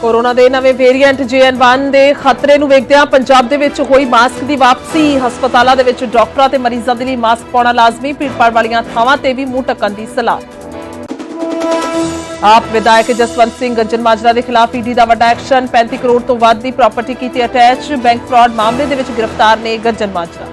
Corona ਦੇ ਨਵੇਂ variant JN1 ਦੇ ਖਤਰੇ ਨੂੰ ਵੇਖਦਿਆਂ ਪੰਜਾਬ ਦੇ ਵਿੱਚ ਹੋਈ ਮਾਸਕ ਦੀ ਵਾਪਸੀ, ਹਸਪਤਾਲਾਂ ਦੇ ਵਿੱਚ ਡਾਕਟਰਾਂ ਤੇ ਮਰੀਜ਼ਾਂ ਦੇ ਲਈ ਮਾਸਕ ਪਾਉਣਾ ਲਾਜ਼ਮੀ ਭੀੜਭਾੜ ਵਾਲੀਆਂ ਥਾਵਾਂ ਤੇ ਵੀ ਮੂੰਹ ਢੱਕਣ ਦੀ ਸਲਾਹ। ਆਪ ਵਿਧਾਇਕ ਜਸਵੰਤ ਸਿੰਘ ਗੱਜਨ ਮਾਜਰਾ ਦੇ ਖਿਲਾਫ ਈਡੀ ਦਾ ਵੱਡਾ ਐਕਸ਼ਨ 35 ਕਰੋੜ ਤੋਂ ਵੱਧ ਦੀ ਪ੍ਰਾਪਰਟੀ ਕੀਤੀ ਅਟੈਚ, ਬੈਂਕ ਫਰਾਡ ਮਾਮਲੇ ਦੇ ਵਿੱਚ ਗ੍ਰਿਫਤਾਰ ਨੇ ਗੱਜਨ ਮਾਜਰਾ।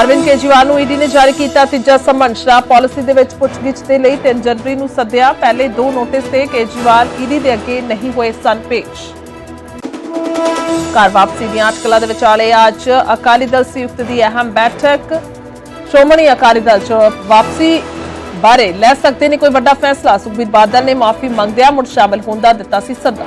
ਅਰਵਿੰਦ ਕੇਜਰੀਵਾਲ ਨੂੰ ਈਡੀ ਨੇ ਜਾਰੀ ਕੀਤਾ ਤੀਜਾ ਸਮਨ ਸ਼ਰਾਬ ਪਾਲਿਸੀ ਦੇ ਵਿੱਚ ਪੁੱਛਗਿੱਛ ਦੇ ਲਈ 3 ਜਨਵਰੀ ਨੂੰ ਸੱਦਿਆ। ਪਹਿਲੇ ਦੋ ਨੋਟਿਸ ਤੇ ਕੇਜਰੀਵਾਲ ਈਡੀ ਦੇ ਅੱਗੇ ਨਹੀਂ ਹੋਏ ਸਨ ਪੇਸ਼। ਘਰ ਵਾਪਸੀ ਦੀਆਂ ਅਟਕਲਾਂ ਦੇ ਵਿਚਾਲੇ ਅੱਜ ਅਕਾਲੀ ਦਲ ਸੰਯੁਕਤ ਦੀ ਅਹਿਮ ਬੈਠਕ। ਸ਼੍ਰੋਮਣੀ ਅਕਾਲੀ ਦਲ ਚ ਵਾਪਸੀ ਬਾਰੇ ਲੈ ਸਕਦੇ ਨੇ ਕੋਈ ਵੱਡਾ ਫੈਸਲਾ। ਸੁਖਬੀਰ ਬਾਦਲ ਨੇ ਮਾਫੀ ਮੰਗਦਿਆਂ ਮੁੜ ਸ਼ਾਮਲ ਹੋਣ ਦਾ ਦਿੱਤਾ ਸੀ ਸੱਦਾ।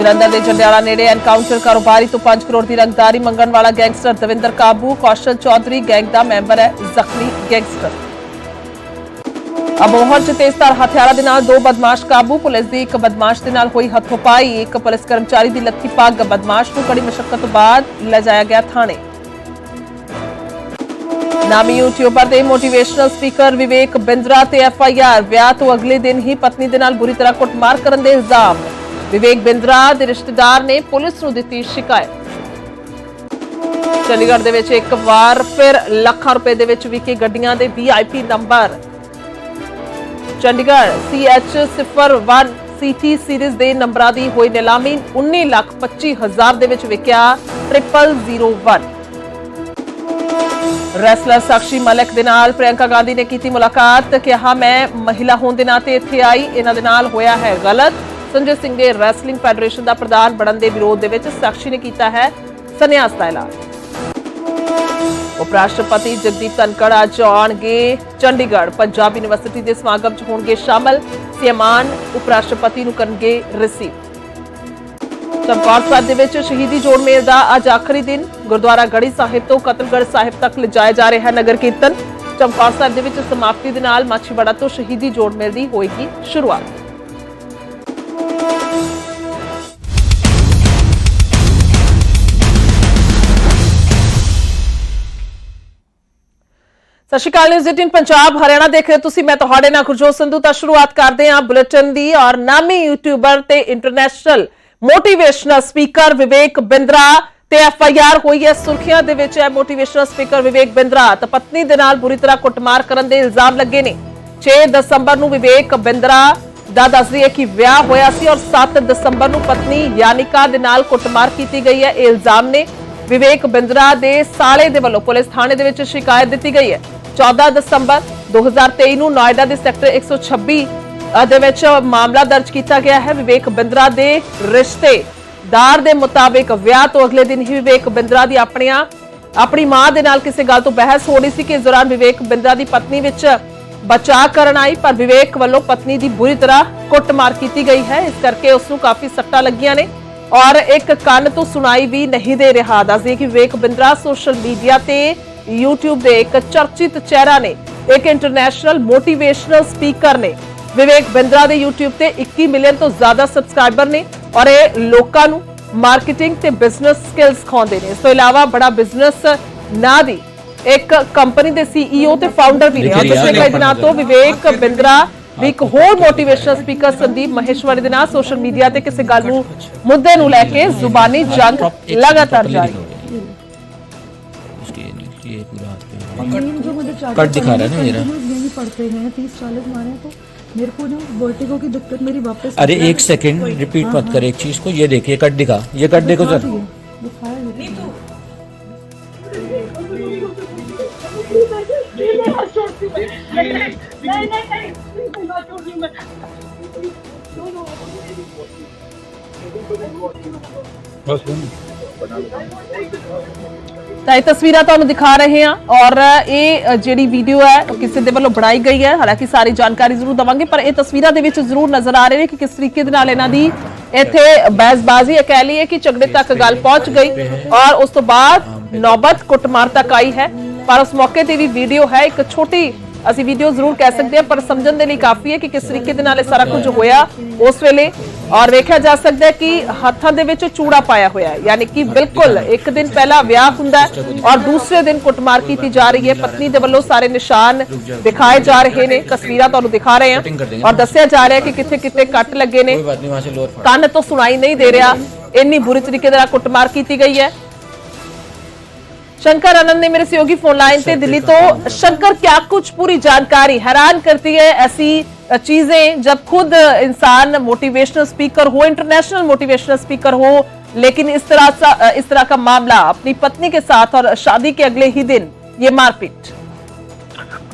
ਜਲੰਧਰ ਦੇ ਜੰਡਿਆਲਾ ਨੇੜੇ ਐਨਕਾਊਂਟਰ ਕਾਰੋਬਾਰੀ ਤੋਂ 5 ਕਰੋੜ ਦੀ ਰੰਗਦਾਰੀ ਮੰਗਣ ਵਾਲਾ ਗੈਂਗਸਟਰ ਦਵਿੰਦਰ ਕਾਬੂ, ਕੌਸ਼ਲ ਚੌਧਰੀ ਗੈਂਗ ਦਾ ਮੈਂਬਰ ਹੈ ਜ਼ਖਮੀ ਗੈਂਗਸਟਰ। ਅਬੋਹਰ ਚ ਤੇਜ਼ਧਾਰ ਹਥਿਆਰਾਂ ਦੇ ਨਾਲ ਦੋ ਬਦਮਾਸ਼ ਕਾਬੂ, ਪੁਲਿਸ ਦੀ ਇੱਕ ਬਦਮਾਸ਼ ਦੇ ਨਾਲ ਹੋਈ ਹੱਥੋਂਪਾਈ, ਇੱਕ ਪੁਲਿਸ ਕਰਮਚਾਰੀ ਦੀ ਲੱਥੀ ਪੱਗ, ਬਦਮਾਸ਼ ਨੂੰ ਕੜੀ ਮੁਸ਼ਕਲ ਬਾਅਦ ਲਿਜਾਇਆ ਗਿਆ ਥਾਣੇ। ਨਾਮੀ ਯੂਟਿਊਬਰ ਦੇ ਮੋਟੀਵੇਸ਼ਨਲ ਸਪੀਕਰ ਵਿਵੇਕ ਬਿੰਦਰਾ ਤੇ ਐਫਆਈਆਰ ਵਿਆਹ ਤੋਂ ਅਗਲੇ ਦਿਨ ਹੀ ਪਤਨੀ ਦੇ ਨਾਲ ਬੁਰੀ ਤਰ੍ਹਾਂ ਕੁੱਟਮਾਰ ਕਰਨ ਦੇ ਇਲਜ਼ਾਮ। ਵਿਵੇਕ ਬਿੰਦਰਾ ਦੇ ਰਿਸ਼ਤੇਦਾਰ ਨੇ ਪੁਲਿਸ ਨੂੰ ਦਿੱਤੀ ਸ਼ਿਕਾਇਤ। ਚੰਡੀਗੜ੍ਹ ਦੇ ਵਿੱਚ ਇੱਕ ਵਾਰ ਫਿਰ ਲੱਖਾਂ ਰੁਪਏ ਦੇ ਵਿੱਚ ਵਿਕੇ ਗੱਡੀਆਂ ਦੇ VIP number. Chandigarh CH01 CT series ਦੇ ਨੰਬਰਾਂ ਦੀ ਹੋਈ ਨਿਲਾਮੀ 19 ਲੱਖ 25 ਹਜ਼ਾਰ ਦੇ ਵਿੱਚ ਵਿਕਿਆ 0001 ਰੈਸਲਰ ਸਾਕਸ਼ੀ ਮਲਕ ਦੇ ਨਾਲ ਪ੍ਰਿਯੰਕਾ ਗਾਂਧੀ ਨੇ ਕੀਤੀ ਮੁਲਾਕਾਤ, ਕਿਹਾ, ਮੈਂ ਮਹਿਲਾ ਹੋਣ ਦੇ ਨਾਤੇ ਇੱਥੇ ਆਈ, ਇਹਨਾਂ ਦੇ ਨਾਲ ਹੋਇਆ ਹੈ ਗਲਤ। ਸੰਜੇ ਸਿੰਘ ਦੇ ਰੈਸਲਿੰਗ ਫੈਡਰੇਸ਼ਨ ਦਾ ਪ੍ਰਧਾਨ ਬਣਨ ਦੇ ਵਿਰੋਧ ਦੇ ਵਿੱਚ ਸਾਖੀ ਨੇ ਕੀਤਾ ਹੈ ਸੰਨਿਆਸ ਦਾ ਐਲਾਨ। ਉਪ ਰਾਸ਼ਟਰਪਤੀ ਜਗਦੀਪ ਧਨਕੜ ਅੱਜ ਆਉਣਗੇ ਚੰਡੀਗੜ੍ਹ। ਪੰਜਾਬ ਯੂਨੀਵਰਸਿਟੀ ਦੇ ਸਮਾਗਮ 'ਚ ਹੋਣਗੇ ਸ਼ਾਮਲ। ਸਿਆਮਾਨ ਉਪ ਰਾਸ਼ਟਰਪਤੀ ਨੂੰ ਕਰਨਗੇ ਰਿਸੀਵ ਚਮਕੌਰ ਸਾਹਿਬ ਦੇ ਵਿੱਚ ਸ਼ਹੀਦੀ ਜੋੜ ਮੇਲ ਦਾ ਅੱਜ ਆਖਰੀ ਦਿਨ। ਗੁਰਦੁਆਰਾ ਗੜੀ ਸਾਹਿਬ ਤੋਂ ਕਤਲਗੜ ਸਾਹਿਬ ਤੱਕ ਲਿਜਾਇਆ ਜਾ ਰਿਹਾ ਨਗਰ ਕੀਰਤਨ। ਚਮਕੌਰ ਸਾਹਿਬ ਦੇ ਵਿੱਚ ਸਮਾਪਤੀ ਦੇ ਨਾਲ ਮਾਛੀਵਾੜਾ ਤੋਂ ਸ਼ਹੀਦੀ ਜੋੜ ਮੇਲ ਦੀ ਹੋਏਗੀ ਸ਼ੁਰੂਆਤ। ਸਤਿ ਸ਼੍ਰੀ ਅਕਾਲ ਨਿਊਜ਼ 18 ਪੰਜਾਬ, ਹਰਿਆਣਾ ਦੇਖ ਰਹੇ ਹੋ ਤੁਸੀਂ, ਮੈਂ ਤੁਹਾਡੇ ਨਾਲ ਗੁਰਜੋਤ ਸੰਧੂ। ਤਾਂ ਸ਼ੁਰੂਆਤ ਕਰਦੇ ਹਾਂ ਬੁਲੇਟਿਨ ਦੀ ਔਰ ਨਾਮੀ ਯੂਟਿਊਬਰ ਤੇ international motivational speaker Vivek Bindra ਤੇ ਐਫ ਆਈ ਆਰ ਹੋਈ ਹੈ ਸੁਰਖੀਆਂ ਦੇ ਵਿੱਚ ਹੈ ਮੋਟੀਵੇਸ਼ਨਲ ਸਪੀਕਰ ਵਿਵੇਕ ਬਿੰਦਰਾ। ਤਾਂ ਪਤਨੀ ਦੇ ਨਾਲ ਬੁਰੀ ਤਰ੍ਹਾਂ ਕੁੱਟਮਾਰ ਕਰਨ ਦੇ ਇਲਜ਼ਾਮ ਲੱਗੇ ਨੇ। 6 ਦਸੰਬਰ ਨੂੰ ਵਿਵੇਕ ਬਿੰਦਰਾ ਦਾ ਦੱਸਦੀ ਹੈ ਕਿ ਵਿਆਹ ਹੋਇਆ ਸੀ ਔਰ 7 ਦਸੰਬਰ ਨੂੰ ਪਤਨੀ ਯਾਨਿਕਾ ਦੇ ਨਾਲ ਕੁੱਟਮਾਰ ਕੀਤੀ ਗਈ ਹੈ। ਇਹ ਇਲਜ਼ਾਮ ਨੇ ਵਿਵੇਕ ਬਿੰਦਰਾ ਦੇ ਸਾਲੇ ਦੇ ਵੱਲੋਂ ਪੁਲਿਸ ਥਾਣੇ ਦੇ ਵਿੱਚ ਸ਼ਿਕਾਇਤ ਦਿੱਤੀ ਗਈ ਹੈ। 14 ਦਸੰਬਰ 2023 ਨੂੰ ਨੋਇਡਾ ਦੇ ਸੈਕਟਰ 126 ਦੇ ਵਿੱਚ ਮਾਮਲਾ ਦਰਜ ਕੀਤਾ ਗਿਆ ਹੈ। ਵਿਵੇਕ ਬਿੰਦਰਾ ਦੇ ਰਿਸ਼ਤੇਦਾਰ ਦੇ ਮੁਤਾਬਿਕ ਵਿਆਹ ਤੋਂ ਅਗਲੇ ਦਿਨ ਹੀ ਵਿਵੇਕ ਬਿੰਦਰਾ ਦੀ ਆਪਣੀਆਂ, ਆਪਣੀ ਮਾਂ ਦੇ ਨਾਲ ਕਿਸੇ ਗੱਲ ਤੋਂ ਬਹਿਸ ਹੋ ਰਹੀ ਸੀ ਕਿ ਇਸ ਦੌਰਾਨ ਵਿਵੇਕ ਬਿੰਦਰਾ ਦੀ ਪਤਨੀ ਵਿੱਚ ਬਚਾਅ ਕਰਨ ਆਈ, ਪਰ ਵਿਵੇਕ ਵੱਲੋਂ ਪਤਨੀ ਦੀ ਬੁਰੀ ਤਰ੍ਹਾਂ ਕੁੱਟਮਾਰ ਕੀਤੀ ਗਈ ਹੈ। ਇਸ ਕਰਕੇ ਉਸ ਨੂੰ ਕਾਫੀ ਸੱਟਾਂ ਲੱਗੀਆਂ ਨੇ ਔਰ ਇੱਕ ਕੰਨ ਤੋਂ ਸੁਣਾਈ ਵੀ ਨਹੀਂ ਦੇ ਰਿਹਾ। ਦੱਸਦੀ ਕਿ ਵਿਵੇਕ ਬਿੰਦਰਾ ਸੋਸ਼ਲ ਮੀਡੀਆ ਤੇ YouTube ਦੇ ਇੱਕ ਚਰਚਿਤ ਚਿਹਰਾ ਨੇ ਇੱਕ ਇੰਟਰਨੈਸ਼ਨਲ ਮੋਟੀਵੇਸ਼ਨਲ ਸਪੀਕਰ ਨੇ ਵਿਵੇਕ ਬਿੰਦਰਾ ਦੇ YouTube ਤੇ 21 ਮਿਲੀਅਨ ਤੋਂ ਜ਼ਿਆਦਾ ਸਬਸਕ੍ਰਾਈਬਰ ਨੇ ਔਰ ਇਹ ਲੋਕਾਂ ਨੂੰ ਮਾਰਕੀਟਿੰਗ ਤੇ ਬਿਜ਼ਨਸ ਸਕਿੱਲਸ ਸਿਖਾਉਂਦੇ ਨੇ ਇਸ ਤੋਂ ਇਲਾਵਾ ਬੜਾ ਬਿਜ਼ਨਸ ਨਾਂ ਦੀ ਇੱਕ ਕੰਪਨੀ ਦੇ CEO ਤੇ ਫਾਊਂਡਰ ਵੀ ਨੇ ਔਰ ਪਿਛਲੇ ਕਈ ਦਿਨਾਂ ਤੋਂ ਵਿਵੇਕ ਬਿੰਦਰਾ ਵੀ ਇੱਕ ਹੋਰ ਮੋਟੀਵੇਸ਼ਨਲ ਸਪੀਕਰ ਸੰਦੀਪ ਮਹੇਸ਼ਵਰੀ ਦੇ ਨਾਲ ਸੋਸ਼ਲ ਮੀਡੀਆ ਤੇ ਕਿਸੇ ਗੱਲ ਨੂੰ ਮੁੱਦੇ ਨੂੰ ਲੈ ਕੇ ਜ਼ੁਬਾਨੀ ਜੰਗ ਲਗਾਤਾਰ ਜਾਰੀ जो मुझे कट दिखा रहा है ना मेरा। यही पड़ते हैं तीस चालीस मारे तो मेरे को जो वर्टिगो की दिक्कत मेरी वापस अरे एक सेकंड रिपीट मत कर एक चीज़ को। ये देखिए कट दिखा। ये कट देखो सर। दिखाया ਤਾਂ ਇਹ ਤਸਵੀਰਾਂ ਤੁਹਾਨੂੰ ਦਿਖਾ ਰਹੇ ਹਾਂ ਔਰ ਇਹ ਜਿਹੜੀ ਵੀਡੀਓ ਹੈ, ਉਹ ਕਿਸੇ ਦੇ ਵੱਲੋਂ ਬਣਾਈ ਗਈ ਹੈ। ਹਾਲਾਂਕਿ ਸਾਰੀ ਜਾਣਕਾਰੀ ਜ਼ਰੂਰ ਦਵਾਂਗੇ, ਪਰ ਇਹ ਤਸਵੀਰਾਂ ਦੇ ਵਿੱਚ ਜ਼ਰੂਰ ਨਜ਼ਰ ਆ ਰਹੇ ਨੇ ਕਿ ਕਿਸ ਤਰੀਕੇ ਦੇ ਨਾਲ ਇਹਨਾਂ ਦੀ ਇੱਥੇ ਬਹਿਸਬਾਜ਼ੀ ਕਹਿ ਲਈਏ ਕਿ ਝਗੜੇ ਤੱਕ ਗੱਲ ਪਹੁੰਚ ਗਈ ਔਰ ਉਸ ਤੋਂ ਬਾਅਦ ਨੌਬਤ ਕੁੱਟਮਾਰ ਤੱਕ ਆਈ ਹੈ। ਪਰ ਉਸ ਮੌਕੇ ਤੇ ਵੀ ਵੀਡੀਓ ਹੈ, ਇੱਕ ਛੋਟੀ ਅਸੀਂ ਵੀਡੀਓ ਜ਼ਰੂਰ ਕਹਿ ਸਕਦੇ ਹਾਂ, ਪਰ ਸਮਝਣ ਦੇ ਲਈ ਕਾਫੀ ਹੈ ਕਿ ਕਿਸ ਤਰੀਕੇ ਦੇ ਨਾਲ ਇਹ ਸਾਰਾ ਕੁਝ ਹੋਇਆ ਉਸ ਵੇਲੇ। ਔਰ ਵੇਖਿਆ ਜਾ ਸਕਦਾ ਹੈ ਕਿ ਹੱਥਾਂ ਦੇ ਵਿੱਚ ਚੂੜਾ ਪਾਇਆ ਹੋਇਆ ਹੈ। ਯਾਨੀ ਕਿ ਬਿਲਕੁਲ ਇੱਕ ਦਿਨ ਪਹਿਲਾਂ ਵਿਆਹ ਹੁੰਦਾ ਹੈ ਔਰ ਦੂਸਰੇ ਦਿਨ ਕੁੱਟਮਾਰ ਕੀਤੀ ਜਾ ਰਹੀ ਹੈ। ਪਤਨੀ ਦੇ ਵੱਲੋਂ ਸਾਰੇ ਨਿਸ਼ਾਨ ਦਿਖਾਏ ਜਾ ਰਹੇ ਨੇ, ਤਸਵੀਰਾਂ ਤੁਹਾਨੂੰ ਦਿਖਾ ਰਹੇ ਹਾਂ। ਔਰ ਦੱਸਿਆ ਜਾ ਰਿਹਾ ਕਿ ਕਿੱਥੇ ਕਿੱਥੇ ਕੱਟ ਲੱਗੇ ਨੇ। ਕੰਨ ਤੋਂ ਸੁਣਾਈ ਨਹੀਂ ਦੇ ਰਿਹਾ। ਇੰਨੀ ਬੁਰੀ ਤਰੀਕੇ ਨਾਲ ਕੁੱਟਮਾਰ ਕੀਤੀ ਗਈ ਹੈ। शंकर आनंद ने मेरे सहयोगी फ़ोन लाइन पे दिल्ली तो शंकर क्या कुछ पूरी जानकारी? हैरान करती है ऐसी चीज़ें जब खुद इंसान मोटिवेशनल स्पीकर हो इंटरनेशनल मोटिवेशनल स्पीकर हो लेकिन इस तरह सा इस तरह का मामला अपनी पत्नी के साथ और शादी के अगले ही दिन ये मारपीट।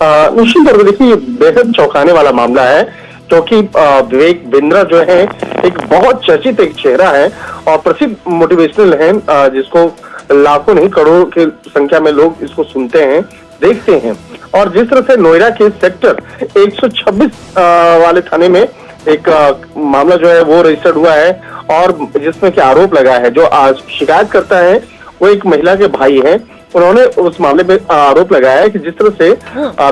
निश्चित तौर पर देखिए ये बेहद चौंकाने वाला मामला है क्योंकि विवेक बिंद्रा जो है एक बहुत चर्चित एक चेहरा है और प्रसिद्ध मोटिवेशनल है जिसको लाखों नहीं करोड़ों की संख्या में लोग इसको सुनते हैं देखते हैं। और जिस तरह से नोएडा के सेक्टर 126 वाले थाने में एक मामला जो है वो रजिस्टर्ड हुआ है और जिसमें कि आरोप लगा है जो आज शिकायत करता है वो एक महिला के भाई हैं। उन्होंने उस मामले में आरोप लगाया है कि जिस तरह से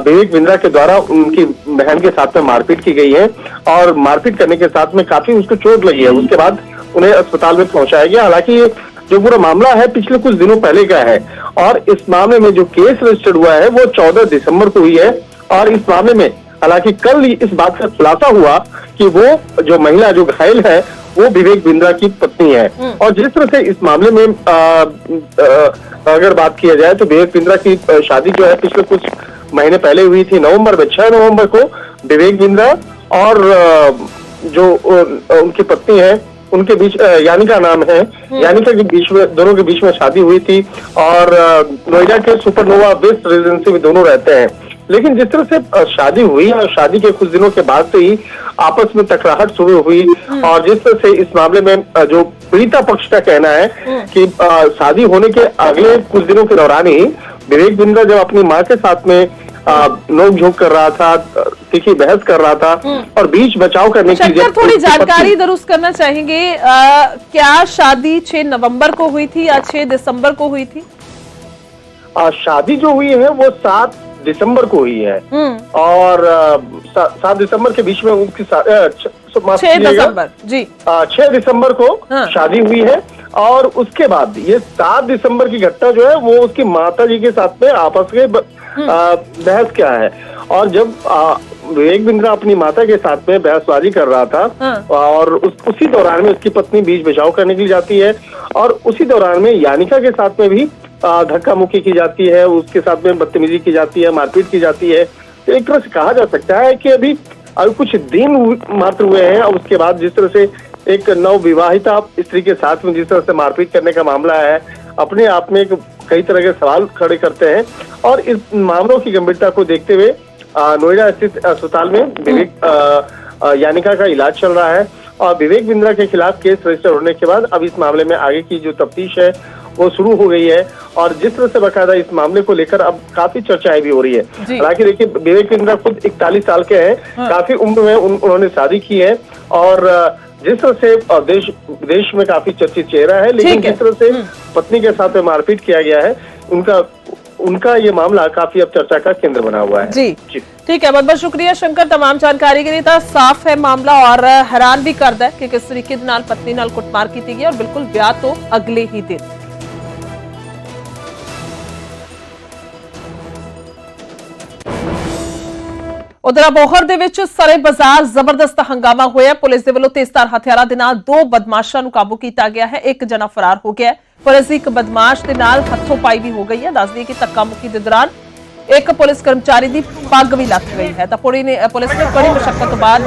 विवेक बिंद्रा के द्वारा उनकी बहन के साथ में मारपीट की गई है और मारपीट करने के साथ में काफ़ी उसको चोट लगी है। उसके बाद उन्हें अस्पताल में पहुँचाया गया। हालाँकि जो पूरा मामला है पिछले कुछ दिनों पहले का है। और इस मामले में जो केस रजिस्टर्ड हुआ है वो चौदह दिसंबर को हुई है। और इस मामले में हालाँकि कल ही इस बात का खुलासा हुआ कि वो जो महिला जो घायल है वो विवेक बिंद्रा की पत्नी है। और जिस तरह से इस मामले में आ, आ, अगर बात किया जाए तो विवेक बिंद्रा की शादी जो है पिछले कुछ महीने पहले हुई थी नवंबर में छह नवंबर को विवेक बिंद्रा और जो उनकी पत्नी है उनके बीच अ, यानिका नाम है यानिका के बीच में दोनों के बीच में शादी हुई थी और नोएडा के सुपरनोवा वेस्ट रेजिडेंसी में दोनों रहते हैं। लेकिन जिस तरह से शादी हुई और शादी के कुछ दिनों के बाद से ही आपस में टकराहट शुरू हुई और जिस तरह से इस मामले में जो पीड़िता पक्ष का कहना है कि शादी होने के अगले कुछ दिनों के दौरान ही विवेक बिंद्रा जब अपनी माँ के साथ में नोक झोंक कर रहा था तीखी बहस कर रहा था और बीच बचाव करने की शंकर जब थोड़ी जानकारी दुरुस्त करना चाहेंगे। अ, क्या शादी 6 नवंबर को हुई थी या 6 दिसंबर को हुई थी? आ, शादी जो हुई है वो सात दिसंबर को हुई है। हम्म। और सात दिसंबर के बीच में उनकी सा- आ, छ- सो माफ़ 6 कीजिएगा। दिसंबर जी। छह दिसंबर को हाँ। शादी हुई है और उसके बाद ये सात दिसंबर की घटना जो है वो उसकी माता जी के साथ में आपस में ब- आ, बहस क्या है और जब विवेक बिंद्रा अपनी माता के साथ में बहसबाजी कर रहा था हाँ। और उस, उसी दौरान में उसकी पत्नी बीच बचाव करने के लिए जाती है और उसी दौरान में यानिका के साथ में भी धक्का मुक्की की जाती है उसके साथ में बदतमीजी की जाती है मारपीट की जाती है तो एक तरह से कहा जा सकता है कि अभी अभी कुछ दिन मात्र हुए हैं और उसके बाद जिस तरह से एक नव विवाहिता स्त्री के साथ में जिस तरह से मारपीट करने का मामला है अपने आप में कई तरह के सवाल खड़े करते हैं और इस मामलों की गंभीरता को देखते हुए नोएडा स्थित अस्पताल में विवेक यानिका का इलाज चल रहा है और विवेक बिंद्रा के खिलाफ केस रजिस्टर होने के बाद अब इस मामले में आगे की जो तफ्तीश है वो शुरू हो गई है और जिस तरह से बकायदा इस मामले को लेकर अब काफ़ी चर्चाएँ भी हो रही है। हालाँकि देखिए विवेक बिंद्रा खुद इकतालीस साल के हैं काफ़ी उम्र में उन, उन्होंने शादी की है और जिस तरह से देश देश में काफ़ी चर्चित चेहरा है लेकिन जिस तरह से हम्म। पत्नी के साथ मारपीट किया गया है उनका उनका ये मामला काफ़ी अब चर्चा का केंद्र बना हुआ है। जी। ठीक है बहुत बहुत शुक्रिया शंकर तमाम जानकारी के लिए था साफ़ है मामला और हैरान भी कर है कि किस तरीके पत्नी नाल कुटमार की गई और बिल्कुल ब्याह तो अगले ही दिन। ਉਧਰ ਅਬੋਹਰ ਦੇ ਵਿੱਚ ਸਰੇ ਬਾਜ਼ਾਰ ਜ਼ਬਰਦਸਤ ਹੰਗਾਮਾ ਹੋਇਆ। ਪੁਲਿਸ ਦੇ ਵੱਲੋਂ ਤੇਜ਼ਧਾਰ ਹਥਿਆਰਾਂ ਦੇ ਨਾਲ ਦੋ ਬਦਮਾਸ਼ਾਂ ਨੂੰ ਕਾਬੂ ਕੀਤਾ ਗਿਆ ਹੈ। ਇੱਕ ਜਣਾ ਫਰਾਰ ਹੋ ਗਿਆ ਪੁਲਿਸ ਦੀ ਇੱਕ ਬਦਮਾਸ਼ ਦੇ ਨਾਲ ਹੱਥੋਂ ਪਾਈ ਵੀ ਹੋ ਗਈ ਹੈ। ਦੱਸ ਦਈਏ ਕਿ ਧੱਕਾ ਮੁੱਕੀ ਦੇ ਦੌਰਾਨ ਇੱਕ ਪੁਲਿਸ ਕਰਮਚਾਰੀ ਦੀ ਪੱਗ ਵੀ ਲੱਥ ਗਈ ਹੈ। ਤਾਂ ਪੁਲਿਸ ਨੇ ਪੁਲਿਸ ਨੇ ਕੜੀ ਮੁਸ਼ਕਲ ਤੋਂ ਬਾਅਦ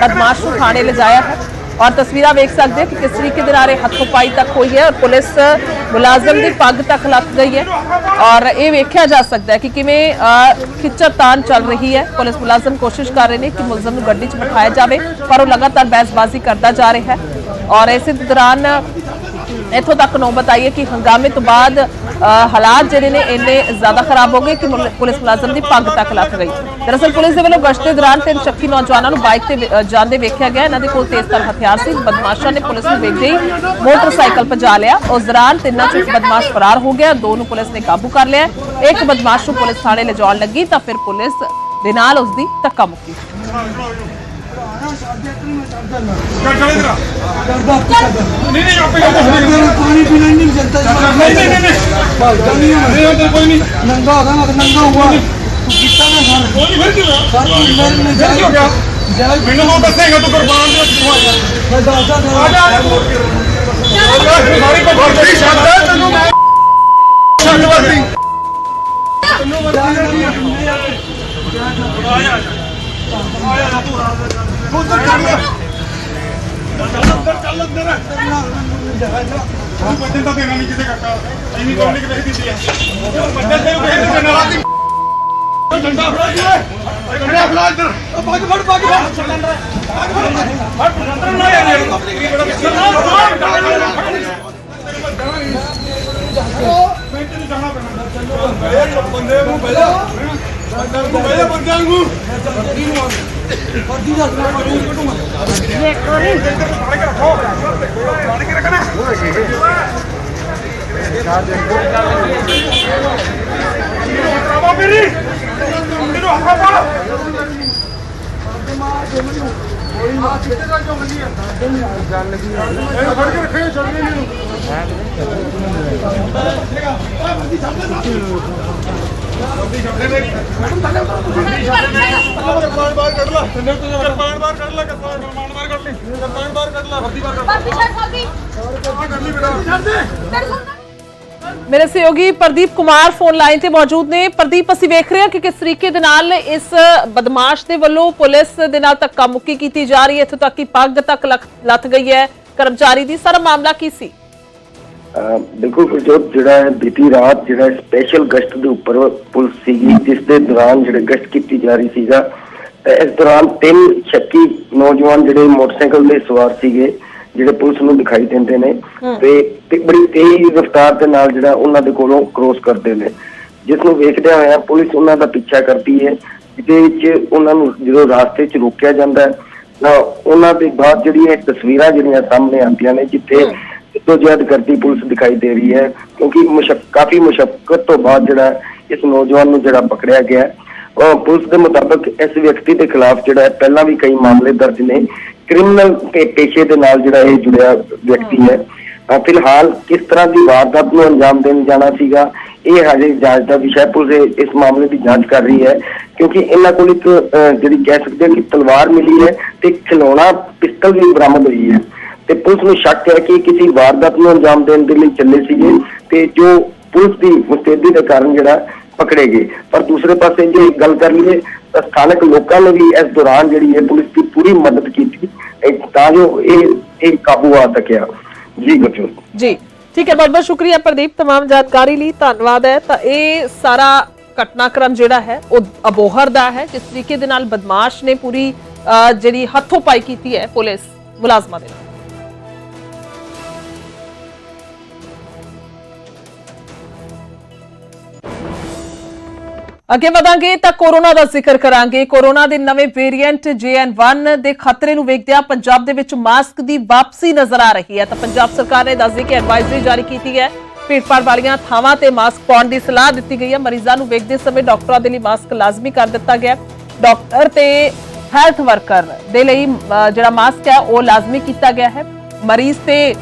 ਬਦਮਾਸ਼ ਨੂੰ ਥਾਣੇ ਲਿਜਾਇਆ ਹੈ। ਔਰ ਤਸਵੀਰਾਂ ਵੇਖ ਸਕਦੇ ਹੋ ਕਿ ਕਿਸ ਤਰੀਕੇ ਦੇ ਨਾਲ ਇਹ ਹੱਥੋਂ ਪਾਈ ਤੱਕ ਹੋਈ ਹੈ ਔਰ ਪੁਲਿਸ ਮੁਲਾਜ਼ਮ ਦੀ ਪੱਗ ਤੱਕ ਲੱਗ ਗਈ ਹੈ। ਔਰ ਇਹ ਵੇਖਿਆ ਜਾ ਸਕਦਾ ਹੈ ਕਿ ਕਿਵੇਂ ਅ, ਖਿੱਚਾਤਾਨ ਚੱਲ ਰਹੀ ਹੈ। ਪੁਲਿਸ ਮੁਲਾਜ਼ਮ ਕੋਸ਼ਿਸ਼ ਕਰ ਰਹੇ ਨੇ ਕਿ ਮੁਲਜ਼ਮ ਨੂੰ ਗੱਡੀ 'ਚ ਬਿਠਾਇਆ ਜਾਵੇ ਪਰ ਉਹ ਲਗਾਤਾਰ ਬਹਿਸਬਾਜ਼ੀ ਕਰਦਾ ਜਾ ਰਿਹਾ ਹੈ। ਔਰ ਇਸੇ ਦੌਰਾਨ ਇੱਥੋਂ ਤੱਕ ਨੌਬਤ ਆਈ ਹੈ ਕਿ ਹੰਗਾਮੇ ਤੋਂ ਬਾਅਦ ਹਾਲਾਤ ਜਿਹੜੇ ਨੇ ਇੰਨੇ ਜ਼ਿਆਦਾ ਖਰਾਬ ਹੋ ਗਏ ਕਿ ਪੁਲਿਸ ਮੁਲਾਜ਼ਮ ਦੀ ਪੱਗ ਤੱਕ ਲੱਗ ਗਈ। ਦਰਅਸਲ ਪੁਲਿਸ ਦੇ ਵੱਲੋਂ ਗਸ਼ਤ ਦੇ ਦੌਰਾਨ ਤਿੰਨ ਸ਼ੱਕੀ ਨੌਜਵਾਨਾਂ ਨੂੰ ਬਾਈਕ ਤੇ ਜਾਂਦੇ ਵੇਖਿਆ ਗਿਆ। ਇਹਨਾਂ ਦੇ ਕੋਲ ਤੇਜ਼ਧਾਰ ਹਥਿਆਰ ਸੀ। ਬਦਮਾਸ਼ਾਂ ਨੇ ਪੁਲਿਸ ਨੂੰ ਵੇਖਦੇ ਹੀ ਮੋਟਰਸਾਈਕਲ ਭਜਾ ਲਿਆ। ਉਸ ਦੌਰਾਨ ਤਿੰਨਾਂ ਚੋਂ ਬਦਮਾਸ਼ ਫਰਾਰ ਹੋ ਗਿਆ। ਦੋ ਨੂੰ ਪੁਲਿਸ ਨੇ ਕਾਬੂ ਕਰ ਲਿਆ। ਇੱਕ ਬਦਮਾਸ਼ ਨੂੰ ਪੁਲਿਸ ਥਾਣੇ ਲਿਜਾਉਣ ਲੱਗੀ ਤਾਂ ਫਿਰ ਪੁਲਿਸ ਦੇ ਨਾਲ ਉਸ ਦੀ ਧੱਕਾ ਮੁੱਕੀ। नहीं नहीं आप पानी पीना नहीं चलता नहीं नहीं नहीं है कोई नहीं नंगा होगा ना नंगा हुआ तू कितना ना सर कोई फिर क्यों सर मेरे में जाए क्या जाए मैंने वो बताएगा तो कुर्बान दे तू मैं दादा आ जा सारी को भर दे शादा तन्नू मैं शादवासी तन्नू बता आ आ जा ਉਧਰ ਚੱਲ ਅੰਦਰ ਚੱਲ ਅੰਦਰ ਉਹ ਬੰਦੇ ਤਾਂ ਦੇਣਾ ਨਹੀਂ ਕਿਤੇ ਕਾਕਾ ਇੰਨੀ ਪਬਲਿਕ ਦੇਖਦੀ ਸੀ ਬੰਦੇ ਤੇ ਬਹਿਰ ਜਨਾਲਾ ਦੀ ਡੰਡਾ ਫੜਾ ਜੀ ਓਏ ਡੰਡਾ ਫੜਾ ਇੱਧਰ ਭੱਜ ਫੜ ਭੱਜ ਫੜ ਸਿਲੰਡਰ ਭੱਜ ਫੜ ਭੱਜ ਸਿਲੰਡਰ ਨਾ ਯਾਰ ਮਿੰਟ ਨੂੰ ਜਾਣਾ ਪੈਣਾ। ਬੰਦੇ ਨੂੰ ਪਹਿਲਾਂ ਜਾ ਬੰਦੇ ਨੂੰ ਬਹਿ ਜਾ ਬੰਦਿਆਂ ਨੂੰ ਫਰਦੀ ਦਾ ਫਰਦੀ ਕਟੂਗਾ ਬਾਬਾ ਮੇਰੀ ਮੈਨੂੰ ਹੱਥਾਂ ਪਾ ਗੱਲ ਲੱਗੀ ਇਹ ਫੜ ਕੇ ਰੱਖੇ ਛੱਡ ਨਹੀਂ ਮੈਨੂੰ ਕਰਪਾਨ ਬਾਹਰ ਕੱਢ ਲਾ ਤੰਨੇ ਬਾਹਰ ਕੱਢ ਲਾ ਕਰਪਾਨ ਬਾਹਰ ਕੱਢ ਲਈ ਕਰਪਾਨ ਬਾਹਰ ਕੱਢ ਲਾ ਵਰਦੀ ਬਾਹਰ ਕੱਢ ਕਰਪਾਨ ਕੱਢ ਲਈ ਬੇਟਾ ਛੱਡ ਦੇ ਮੇਰੇ ਸਹਿਯੋਗੀ ਪ੍ਰਦੀਪ ਕੁਮਾਰ ਫੋਨ ਲਾਈਨ ਤੇ ਮੌਜੂਦ ਨੇ ਪ੍ਰਦੀਪ ਅਸੀਂ ਵੇਖ ਰਹੇ ਹਾਂ ਕਿ ਕਿਸ ਤਰੀਕੇ ਦੇ ਨਾਲ ਇਸ ਬਦਮਾਸ਼ ਦੇ ਵੱਲੋਂ ਪੁਲਿਸ ਦੇ ਨਾਲ ਧੱਕਾ ਮੁੱਕੀ ਕੀਤੀ ਜਾ ਰਹੀ ਹੈ ਇੱਥੋਂ ਤੱਕ ਕਿ ਪੱਗ ਤੱਕ ਲੱਥ ਗਈ ਹੈ ਕਰਮਚਾਰੀ ਦੀ ਸਾਰਾ ਮਾਮਲਾ ਕੀ ਸੀ ਬਿਲਕੁਲ ਗੁਰਜੋਤ ਜਿਹੜਾ ਹੈ ਬੀਤੀ ਰਾਤ ਜਿਹੜਾ ਸਪੈਸ਼ਲ ਗਸ਼ਤ ਦੇ ਉੱਪਰ ਪੁਲਿਸ ਸੀਗੀ ਜਿਸ ਦੇ ਦੌਰਾਨ ਜਿਹੜੇ ਗਸ਼ਤ ਕੀਤੀ ਜਾ ਰਹੀ ਸੀਗਾ ਤੇ ਇਸ ਦੌਰਾਨ ਤਿੰਨ ਸ਼ੱਕੀ ਨੌਜਵਾਨ ਜਿਹੜੇ ਮੋਟਰਸਾਈਕਲ ਦੇ ਸਵਾਰ ਸੀਗੇ ਜਿਹੜੇ ਪੁਲਿਸ ਨੂੰ ਦਿਖਾਈ ਦਿੰਦੇ ਨੇ ਤੇ ਤੇ ਬੜੀ ਤੇਜ਼ ਰਫ਼ਤਾਰ ਦੇ ਨਾਲ ਜਿਹੜਾ ਉਹਨਾਂ ਦੇ ਕੋਲੋਂ ਕ੍ਰੋਸ ਕਰਦੇ ਨੇ। ਜਿਸ ਨੂੰ ਵੇਖਦਿਆਂ ਹੋਇਆ ਪੁਲਿਸ ਉਹਨਾਂ ਦਾ ਪਿੱਛਾ ਕਰਦੀ ਹੈ ਜਿਹਦੇ ਵਿੱਚ ਉਹਨਾਂ ਨੂੰ ਜਦੋਂ ਰਾਸਤੇ 'ਚ ਰੋਕਿਆ ਜਾਂਦਾ ਹੈ ਤਾਂ ਉਹਨਾਂ ਦੇ ਬਾਅਦ ਜਿਹੜੀਆਂ ਤਸਵੀਰਾਂ ਜਿਹੜੀਆਂ ਸਾਹਮਣੇ ਆਉਂਦੀਆਂ ਨੇ ਜਿੱਥੇ ਜਦ ਕਰਦੀ ਪੁਲਿਸ ਦਿਖਾਈ ਦੇ ਰਹੀ ਹੈ ਕਿਉਂਕਿ ਮੁਸ਼ਕ ਕਾਫੀ ਮੁਸ਼ਕਲ ਤੋਂ ਬਾਅਦ ਜਿਹੜਾ ਇਸ ਨੌਜਵਾਨ ਨੂੰ ਜਿਹੜਾ ਪਕੜਿਆ ਗਿਆ ਪੁਲਿਸ ਦੇ ਮੁਤਾਬਕ ਇਸ ਵਿਅਕਤੀ ਦੇ ਖਿਲਾਫ ਜਿਹੜਾ ਪਹਿਲਾਂ ਵੀ ਕਈ ਮਾਮਲੇ ਦਰਜ ਨੇ। ਕ੍ਰਿਮੀਨਲ ਪੇਸ਼ੇ ਦੇ ਨਾਲ ਜਿਹੜਾ ਇਹ ਜੁੜਿਆ ਵਿਅਕਤੀ ਹੈ। ਫਿਲਹਾਲ ਕਿਸ ਤਰ੍ਹਾਂ ਦੀ ਵਾਰਦਾਤ ਨੂੰ ਅੰਜਾਮ ਦੇਣ ਜਾਣਾ ਸੀਗਾ ਇਹ ਹਜੇ ਜਾਂਚ ਦਾ ਵਿਸ਼ਾ ਪੁਲਿਸ ਇਸ ਮਾਮਲੇ ਦੀ ਜਾਂਚ ਕਰ ਰਹੀ ਹੈ ਕਿਉਂਕਿ ਇਹਨਾਂ ਕੋਲ ਇੱਕ ਅਹ, ਜਿਹੜੀ ਕਹਿ ਸਕਦੇ ਹਾਂ ਕਿ ਤਲਵਾਰ ਮਿਲੀ ਹੈ ਤੇ ਖਿਲੌਣਾ ਪਿਸਤਲ ਵੀ ਬਰਾਮਦ ਹੋਈ ਹੈ। ਤੇ ਪੁਲਿਸ ਨੂੰ ਸ਼ੱਕ ਹੈ ਕਿ ਕਿਸੇ ਵਾਰਦਾਤ ਨੂੰ ਅੰਜਾਮ ਦੇਣ ਦੇ ਲਈ ਚੱਲੇ ਸੀਗੇ ਤੇ ਜੋ ਪੁਲਿਸ ਦੀ ਮੁਸਤੈਦੀ ਦੇ ਕਾਰਨ ਜਿਹੜਾ ਪਕੜੇ ਗਏ ਪਰ ਦੂਸਰੇ ਪਾਸੇ ਜੇ ਗੱਲ ਕਰ ਲਈਏ ਤਾਂ ਸਥਾਨਕ ਲੋਕਾਂ ਨੇ ਵੀ ਇਸ ਦੌਰਾਨ ਜਿਹੜੀ ਹੈ ਪੁਲਿਸ ਦੀ ਪੂਰੀ ਮਦਦ ਕੀਤੀ ਇਹ ਤਾਂ ਜੋ ਇਹ ਇਹ ਕਾਬੂ ਆ ਸਕਿਆ ਜੀ ਗੁਰਜੋਤ ਜੀ ਠੀਕ ਹੈ ਬਹੁਤ ਬਹੁਤ ਸ਼ੁਕਰੀਆ ਪ੍ਰਦੀਪ तमाम ਜਾਣਕਾਰੀ ਲਈ ਧੰਨਵਾਦ ਹੈ ਤਾਂ ਇਹ ਸਾਰਾ ਘਟਨਾਕ੍ਰਮ ਜਿਹੜਾ ਹੈ ਉਹ ਅਬੋਹਰ ਦਾ ਹੈ ਜਿਸ ਤਰੀਕੇ ਦੇ ਨਾਲ ਬਦਮਾਸ਼ ਨੇ ਪੂਰੀ ਅਹ, ਜਿਹੜੀ ਹੱਥੋਂ ਪਾਈ ਕੀਤੀ ਹੈ ਪੁਲਿਸ ਮੁਲਾਜ਼ਮਾਂ ਦੇ ਨਾਲ ਅੱਗੇ ਵਧਾਂਗੇ ਤਾਂ ਕੋਰੋਨਾ ਦਾ ਜ਼ਿਕਰ ਕਰਾਂਗੇ। ਕੋਰੋਨਾ ਦੇ ਨਵੇਂ ਵੇਰੀਐਂਟ JN1 ਦੇ ਖਤਰੇ ਨੂੰ ਵੇਖਦਿਆਂ ਪੰਜਾਬ ਦੇ ਵਿੱਚ ਮਾਸਕ ਦੀ ਵਾਪਸੀ ਨਜ਼ਰ ਆ ਰਹੀ ਹੈ। ਤਾਂ ਪੰਜਾਬ ਸਰਕਾਰ ਨੇ ਦੱਸਦੀ ਕਿ ਐਡਵਾਈਜ਼ਰੀ ਜਾਰੀ ਕੀਤੀ ਹੈ। ਭੀੜਭਾੜ ਵਾਲੀਆਂ ਥਾਵਾਂ ਤੇ ਮਾਸਕ ਪਾਉਣ ਦੀ ਸਲਾਹ ਦਿੱਤੀ ਗਈ ਹੈ। ਮਰੀਜ਼ਾਂ ਨੂੰ ਵੇਖਦੇ ਸਮੇਂ ਡਾਕਟਰਾਂ ਦੇ ਲਈ ਮਾਸਕ ਲਾਜ਼ਮੀ ਕਰ ਦਿੱਤਾ ਗਿਆ ਡਾਕਟਰ ਤੇ ਹੈਲਥ ਵਰਕਰ ਦੇ ਲਈ ਜਿਹੜਾ ਮਾਸਕ ਹੈ, ਉਹ ਲਾਜ਼ਮੀ ਕੀਤਾ ਗਿਆ ਹੈ। ਮਰੀਜ਼ ਤੇ